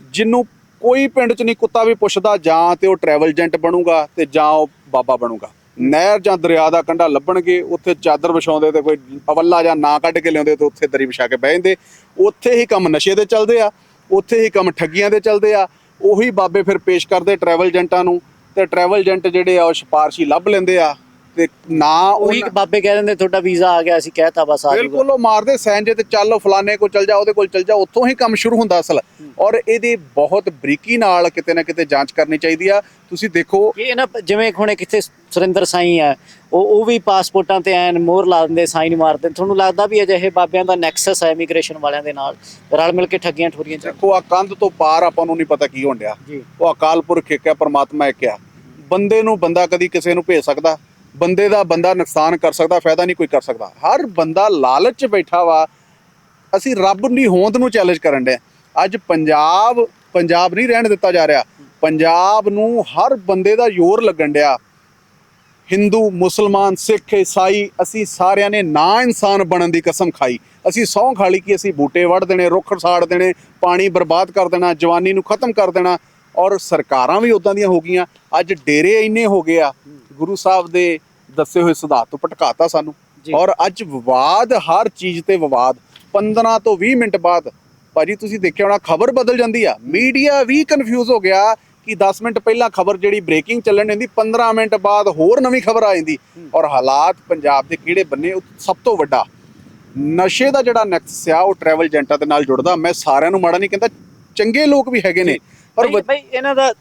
ਜਿਹਨੂੰ ਕੋਈ ਪਿੰਡ 'ਚ ਨਹੀਂ, ਕੁੱਤਾ ਵੀ ਪੁੱਛਦਾ, ਜਾਂ ਤੇ ਉਹ ਟਰੈਵਲ ਏਜੰਟ ਬਣੂਗਾ, ਤੇ ਜਾਂ ਉਹ ਬਾਬਾ ਬਣੂਗਾ। ਨਹਿਰ ਜਾਂ ਦਰਿਆ ਦਾ ਕੰਢਾ ਲੱਭਣਗੇ, ਉੱਥੇ ਚਾਦਰ ਵਿਛਾਉਂਦੇ ਤੇ ਕੋਈ ਅਵੱਲਾ ਜਾਂ ਨਾਂ ਕੱਢ ਕੇ ਲਿਆਉਂਦੇ ਤੇ ਉੱਥੇ ਦਰੀ ਵਿਛਾ ਕੇ ਬਹਿ ਜਾਂਦੇ। ਉੱਥੇ ਹੀ ਕੰਮ ਨਸ਼ੇ ਦੇ ਚੱਲਦੇ ਆ, ਉੱਥੇ ਹੀ ਕੰਮ ਠੱਗੀਆਂ ਦੇ ਚੱਲਦੇ ਆ, ਉਹੀ ਬਾਬੇ ਫਿਰ ਪੇਸ਼ ਕਰਦੇ ਟਰੈਵਲ ਏਜੰਟਾਂ ਨੂੰ ਤੇ ਟਰੈਵਲ ਏਜੰਟ ਜਿਹੜੇ ਆ ਉਹ ਸਿਫਾਰਸ਼ੀ ਲੱਭ ਲੈਂਦੇ ਆ। ਤੇ ਨਾ ਉਹੀ ਉਹਨਾਂ- ਬਾਬੇ ਕਹਿ ਦਿੰਦੇ ਤੁਹਾਡਾ ਵੀਜ਼ਾ ਆ ਗਿਆ ਅਸੀਂ ਕਹਿਤਾ ਬਸ ਆ ਬਿਲਕੁਲ ਉਹ ਮਾਰਦੇ ਸੈਨ ਜੇ ਤੇ ਚੱਲ ਫਲਾਣੇ ਕੋਲ ਚੱਲ ਜਾ ਉਹਦੇ ਕੋਲ ਚੱਲ ਜਾ ਉੱਥੋਂ ਹੀ ਕੰਮ ਸ਼ੁਰੂ ਹੁੰਦਾ ਅਸਲ। ਔਰ ਇਹਦੀ ਬਹੁਤ ਬਰੀਕੀ ਨਾਲ ਕਿਤੇ ਨਾ ਕਿਤੇ ਜਾਂਚ ਕਰਨੀ ਚਾਹੀਦੀ ਆ। ਤੁਸੀਂ ਦੇਖੋ ਇਹ ਨਾ ਜਿਵੇਂ ਹੁਣੇ ਕਿੱਥੇ ਸੁਰਿੰਦਰ ਸਾਈ ਆ ਉਹ ਉਹ ਵੀ ਪਾਸਪੋਰਟਾਂ ਤੇ ਐਨ ਮੋਹਰ ਲਾ ਦਿੰਦੇ ਸਾਈਨ ਮਾਰਦੇ। ਤੁਹਾਨੂੰ ਲੱਗਦਾ ਵੀ ਅਜਿਹੇ ਬਾਬਿਆਂ ਦਾ ਨੈਕਸਸ ਹੈ ਇਮੀਗ੍ਰੇਸ਼ਨ ਵਾਲਿਆਂ ਦੇ ਨਾਲ? ਰਲ ਮਿਲ ਕੇ ਠੱਗੀਆਂ ਠੋਰੀਆਂ ਚ। ਦੇਖੋ ਆ ਕੰਧ ਤੋਂ ਪਾਰ ਆਪਾਂ ਨੂੰ ਨਹੀਂ ਪਤਾ ਕੀ ਹੋਣ ਡਿਆ। ਉਹ ਅਕਾਲ ਪੁਰਖ ਇੱਕ ਹੈ ਪਰਮਾਤਮਾ ਇੱਕ ਆ। ਬੰਦੇ ਨੂੰ ਬੰਦਾ ਕਦੀ ਕਿਸੇ ਨੂੰ ਭੇਜ ਸਕਦਾ। ਬੰਦੇ ਦਾ ਬੰਦਾ ਨੁਕਸਾਨ ਕਰ ਸਕਦਾ, ਫਾਇਦਾ ਨਹੀਂ ਕੋਈ ਕਰ ਸਕਦਾ। ਹਰ ਬੰਦਾ ਲਾਲਚ 'ਚ ਬੈਠਾ ਵਾ। ਅਸੀਂ ਰੱਬ ਦੀ ਹੋਂਦ ਨੂੰ ਚੈਲੰਜ ਕਰਨ ਦੇ ਅੱਜ ਪੰਜਾਬ ਪੰਜਾਬ ਨਹੀਂ ਰਹਿਣ ਦਿੱਤਾ ਜਾ ਰਿਹਾ। ਪੰਜਾਬ ਨੂੰ ਹਰ ਬੰਦੇ ਦਾ ਜ਼ੋਰ ਲੱਗਣ ਡਿਆ। ਹਿੰਦੂ, ਮੁਸਲਮਾਨ, ਸਿੱਖ, ਈਸਾਈ, ਅਸੀਂ ਸਾਰਿਆਂ ਨੇ ਨਾ ਇਨਸਾਨ ਬਣਨ ਦੀ ਕਸਮ ਖਾਈ। ਅਸੀਂ ਸਹੁੰ ਲਈ ਕਿ ਅਸੀਂ ਬੂਟੇ ਵੱਢ ਦੇਣੇ, ਰੁੱਖ ਸਾੜ ਦੇਣੇ, ਪਾਣੀ ਬਰਬਾਦ ਕਰ ਦੇਣਾ, ਜਵਾਨੀ ਨੂੰ ਖਤਮ ਕਰ ਦੇਣਾ। ਔਰ ਸਰਕਾਰਾਂ ਵੀ ਉਦਾਂ ਦੀਆਂ ਹੋ ਗਈਆਂ। ਅੱਜ ਡੇਰੇ ਇੰਨੇ ਹੋ ਗਏ ਆ। ਗੁਰੂ ਸਾਹਿਬ ਦੇ ਦੱਸੇ ਹੋਏ ਸਿਧਾਂਤ ਤੋਂ ਭਟਕਾਤਾ ਸਾਨੂੰ। ਔਰ ਅੱਜ ਵਿਵਾਦ ਹਰ ਚੀਜ਼ ਤੇ ਵਿਵਾਦ। 15 ਤੋਂ 20 ਮਿੰਟ ਬਾਅਦ ਭਾਜੀ ਤੁਸੀਂ ਦੇਖਿਆ ਹੋਣਾ ਖਬਰ ਬਦਲ ਜਾਂਦੀ ਆ। ਮੀਡੀਆ ਵੀ ਕਨਫਿਊਜ਼ ਹੋ ਗਿਆ ਕਿ 10 ਮਿੰਟ ਪਹਿਲਾਂ ਖਬਰ ਜਿਹੜੀ ਬ੍ਰੇਕਿੰਗ ਚੱਲਣ ਹੁੰਦੀ 15 ਮਿੰਟ ਬਾਅਦ ਹੋਰ ਨਵੀਂ ਖਬਰ ਆ ਜਾਂਦੀ। ਔਰ ਹਾਲਾਤ ਪੰਜਾਬ ਦੇ ਕਿਹੜੇ ਬੰਨੇ ਸਭ ਤੋਂ ਵੱਡਾ। ਨਸ਼ੇ ਦਾ ਜਿਹੜਾ ਨੈਕਸਸ ਆ ਉਹ ਟਰੈਵਲ ਏਜੰਟਾਂ ਦੇ ਨਾਲ ਜੁੜਦਾ। ਮੈਂ ਸਾਰਿਆਂ ਨੂੰ ਮਾੜਾ ਨਹੀਂ ਕਹਿੰਦਾ ਚੰਗੇ ਲੋਕ ਵੀ ਹੈਗੇ ਨੇ। ਪਰ ਭਾਈ ਇਹਨਾਂ ਦਾ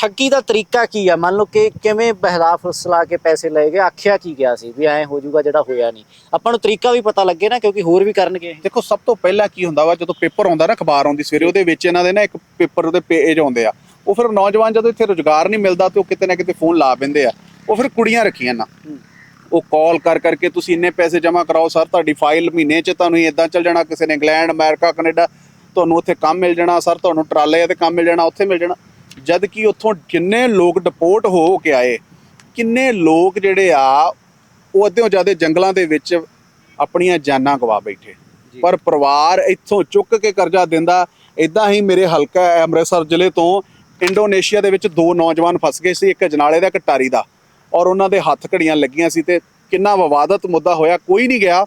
ਠੱਗੀ ਦਾ ਤਰੀਕਾ ਕੀ ਆ? ਮੰਨ ਲਓ ਕਿ ਕਿਵੇਂ ਬਹਿਲਾ ਫਸਲਾ ਕੇ ਪੈਸੇ ਲਏ ਗਏ ਆਖਿਆ ਕੀ ਗਿਆ ਸੀ ਵੀ ਐਂ ਹੋ ਜਾਊਗਾ ਜਿਹੜਾ ਹੋਇਆ ਨਹੀਂ? ਆਪਾਂ ਨੂੰ ਤਰੀਕਾ ਵੀ ਪਤਾ ਲੱਗੇ ਨਾ ਕਿਉਂਕਿ ਹੋਰ ਵੀ ਕਰਨਗੇ। ਦੇਖੋ ਸਭ ਤੋਂ ਪਹਿਲਾਂ ਕੀ ਹੁੰਦਾ ਵਾ ਜਦੋਂ ਪੇਪਰ ਆਉਂਦਾ ਨਾ ਅਖਬਾਰ ਆਉਂਦੀ ਸਵੇਰੇ ਉਹਦੇ ਵਿੱਚ ਇਹਨਾਂ ਦੇ ਨਾ ਇੱਕ ਪੇਪਰ ਉਹਦੇ ਪੇਜ ਆਉਂਦੇ ਆ। ਉਹ ਫਿਰ ਨੌਜਵਾਨ ਜਦੋਂ ਇੱਥੇ ਰੁਜ਼ਗਾਰ ਨਹੀਂ ਮਿਲਦਾ ਤੇ ਉਹ ਕਿਤੇ ਨਾ ਕਿਤੇ ਫੋਨ ਲਾ ਪੈਂਦੇ ਆ। ਉਹ ਫਿਰ ਕੁੜੀਆਂ ਰੱਖੀਆਂ ਨਾ। ਉਹ ਕਾਲ ਕਰ ਕਰਕੇ ਤੁਸੀਂ ਇੰਨੇ ਪੈਸੇ ਜਮ੍ਹਾਂ ਕਰਾਓ ਸਰ ਤੁਹਾਡੀ ਫਾਈਲ ਮਹੀਨੇ 'ਚ ਤੁਹਾਨੂੰ ਇਦਾਂ ਚੱਲ ਜਾਣਾ ਕਿਸੇ ਨੇ ਇੰਗਲੈਂਡ ਅਮਰੀਕਾ ਕੈਨੇਡਾ ਤੁਹਾਨੂੰ ਉੱਥੇ ਕੰਮ ਮਿਲ ਜਾਣਾ ਸਰ ਤੁਹਾਨੂੰ ਟਰਾਲੇ ਤੇ ਕੰਮ ਮਿਲ ਜਾਣਾ ਉੱਥੇ ਮਿਲ ਜਾਣਾ। ਜਦ ਕਿ ਉੱਥੋਂ ਕਿੰਨੇ ਲੋਕ ਡਿਪੋਰਟ ਹੋ ਕੇ ਆਏ ਕਿੰਨੇ ਲੋਕ ਜਿਹੜੇ ਆ ਉਹ ਅੱਧਿਓਂ ਜ਼ਿਆਦਾ ਜੰਗਲਾਂ ਦੇ ਵਿੱਚ ਆਪਣੀਆਂ ਜਾਨਾਂ ਗਵਾ ਬੈਠੇ। ਪਰ ਪਰਿਵਾਰ ਇੱਥੋਂ ਚੁੱਕ ਕੇ ਕਰਜ਼ਾ ਦਿੰਦਾ ਇਦਾਂ ਹੀ ਮੇਰੇ ਹਲਕਾ ਅੰਮ੍ਰਿਤਸਰ ਜ਼ਿਲ੍ਹੇ ਤੋਂ ਇੰਡੋਨੇਸ਼ੀਆ ਦੇ ਵਿੱਚ ਦੋ ਨੌਜਵਾਨ ਫਸ ਗਏ ਸੀ ਇੱਕ ਜਨਾਲੇ ਦਾ ਇੱਕ ਟਾਰੀ ਦਾ। ਔਰ ਉਹਨਾਂ ਦੇ ਹੱਥ ਘੜੀਆਂ ਲੱਗੀਆਂ ਸੀ ਤੇ ਕਿੰਨਾ ਵਿਵਾਦਤ ਮੁੱਦਾ ਹੋਇਆ ਕੋਈ ਨਹੀਂ ਗਿਆ।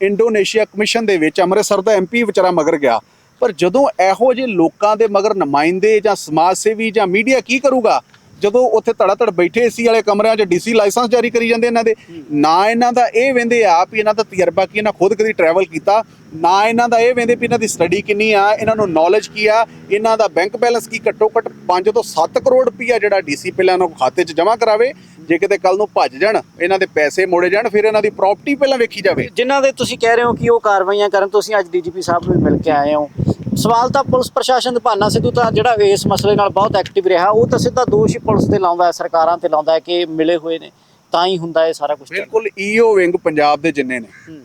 ਇੰਡੋਨੇਸ਼ੀਆ ਕਮਿਸ਼ਨ ਦੇ ਵਿੱਚ ਅੰਮ੍ਰਿਤਸਰ ਦਾ ਐਮਪੀ ਵਿਚਾਰਾ ਮਗਰ ਗਿਆ। ਪਰ ਜਦੋਂ ਇਹੋ ਜਿਹੇ ਲੋਕਾਂ ਦੇ ਮਗਰ ਨੁਮਾਇੰਦੇ ਜਾਂ ਸਮਾਜ ਸੇਵੀ ਜਾਂ ਮੀਡੀਆ ਕੀ ਕਰੂਗਾ? ਜਦੋਂ ਉੱਥੇ ਧੜਾ ਧੜ ਬੈਠੇ ਏਸੀ ਵਾਲੇ ਕਮਰਿਆਂ 'ਚ ਡੀਸੀ ਲਾਇਸੈਂਸ ਜਾਰੀ ਕਰੀ ਜਾਂਦੇ ਇਹਨਾਂ ਦੇ, ਨਾ ਇਹਨਾਂ ਦਾ ਇਹ ਵਹਿੰਦੇ ਆ ਵੀ ਇਹਨਾਂ ਦਾ ਤਜਰਬਾ ਕੀ, ਇਹਨਾਂ ਖੁਦ ਕਦੀ ਟਰੈਵਲ ਕੀਤਾ, ਨਾ ਇਹਨਾਂ ਦਾ ਇਹ ਵਹਿੰਦੇ ਵੀ ਇਹਨਾਂ ਦੀ ਸਟੱਡੀ ਕਿੰਨੀ ਆ, ਇਹਨਾਂ ਨੂੰ ਨੌਲੇਜ ਕੀ ਆ, ਇਹਨਾਂ ਦਾ ਬੈਂਕ ਬੈਲੈਂਸ ਕੀ ਘੱਟੋ ਘੱਟ 5 ਤੋਂ 7 ਕਰੋੜ ਰੁਪਈਆ ਜਿਹੜਾ ਡੀਸੀ ਪਹਿਲਾਂ ਇਹਨਾਂ ਨੂੰ ਖਾਤੇ 'ਚ ਜਮ੍ਹਾਂ ਕਰਾਵੇ ਜੇ ਕਿਤੇ ਕੱਲ ਨੂੰ ਭੱਜ ਜਾਣ ਇਹਨਾਂ ਦੇ ਪੈਸੇ ਮੋੜੇ ਜਾਣ ਫਿਰ ਇਹਨਾਂ ਦੀ ਪ੍ਰਾਪਰਟੀ ਪਹਿਲਾਂ ਵੇਖੀ ਜਾਵੇ। ਜਿਨ੍ਹਾਂ ਦੇ ਤੁਸੀਂ ਕਹਿ ਰਹੇ ਹੋ ਕਿ ਉਹ ਕਾਰਵਾਈਆਂ ਕਰਨ ਤੁਸੀਂ ਅੱਜ ਡੀਜੀਪੀ ਸਾਹਿਬ ਨੂੰ ਮਿਲ ਕੇ ਆਏ ਹੋ। ਸਵਾਲ ਤਾਂ ਪੁਲਿਸ ਪ੍ਰਸ਼ਾਸਨ ਭਾਨਾ ਸਿੱਧੂ ਤਾਂ ਜਿਹੜਾ ਇਸ ਮਸਲੇ ਨਾਲ ਬਹੁਤ ਐਕਟਿਵ ਰਿਹਾ ਉਹ ਤਾਂ ਸਿੱਧਾ ਦੋਸ਼ ਹੀ ਪੁਲਿਸ ਤੇ ਲਾਉਂਦਾ ਹੈ ਸਰਕਾਰਾਂ ਤੇ ਲਾਉਂਦਾ ਹੈ ਕਿ ਮਿਲੇ ਹੋਏ ਨੇ ਤਾਂ ਹੀ ਹੁੰਦਾ ਇਹ ਸਾਰਾ ਕੁਝ ਬਿਲਕੁਲ ਈਓ ਵਿੰਗ ਪੰਜਾਬ ਦੇ ਜਿੰਨੇ ਨੇ।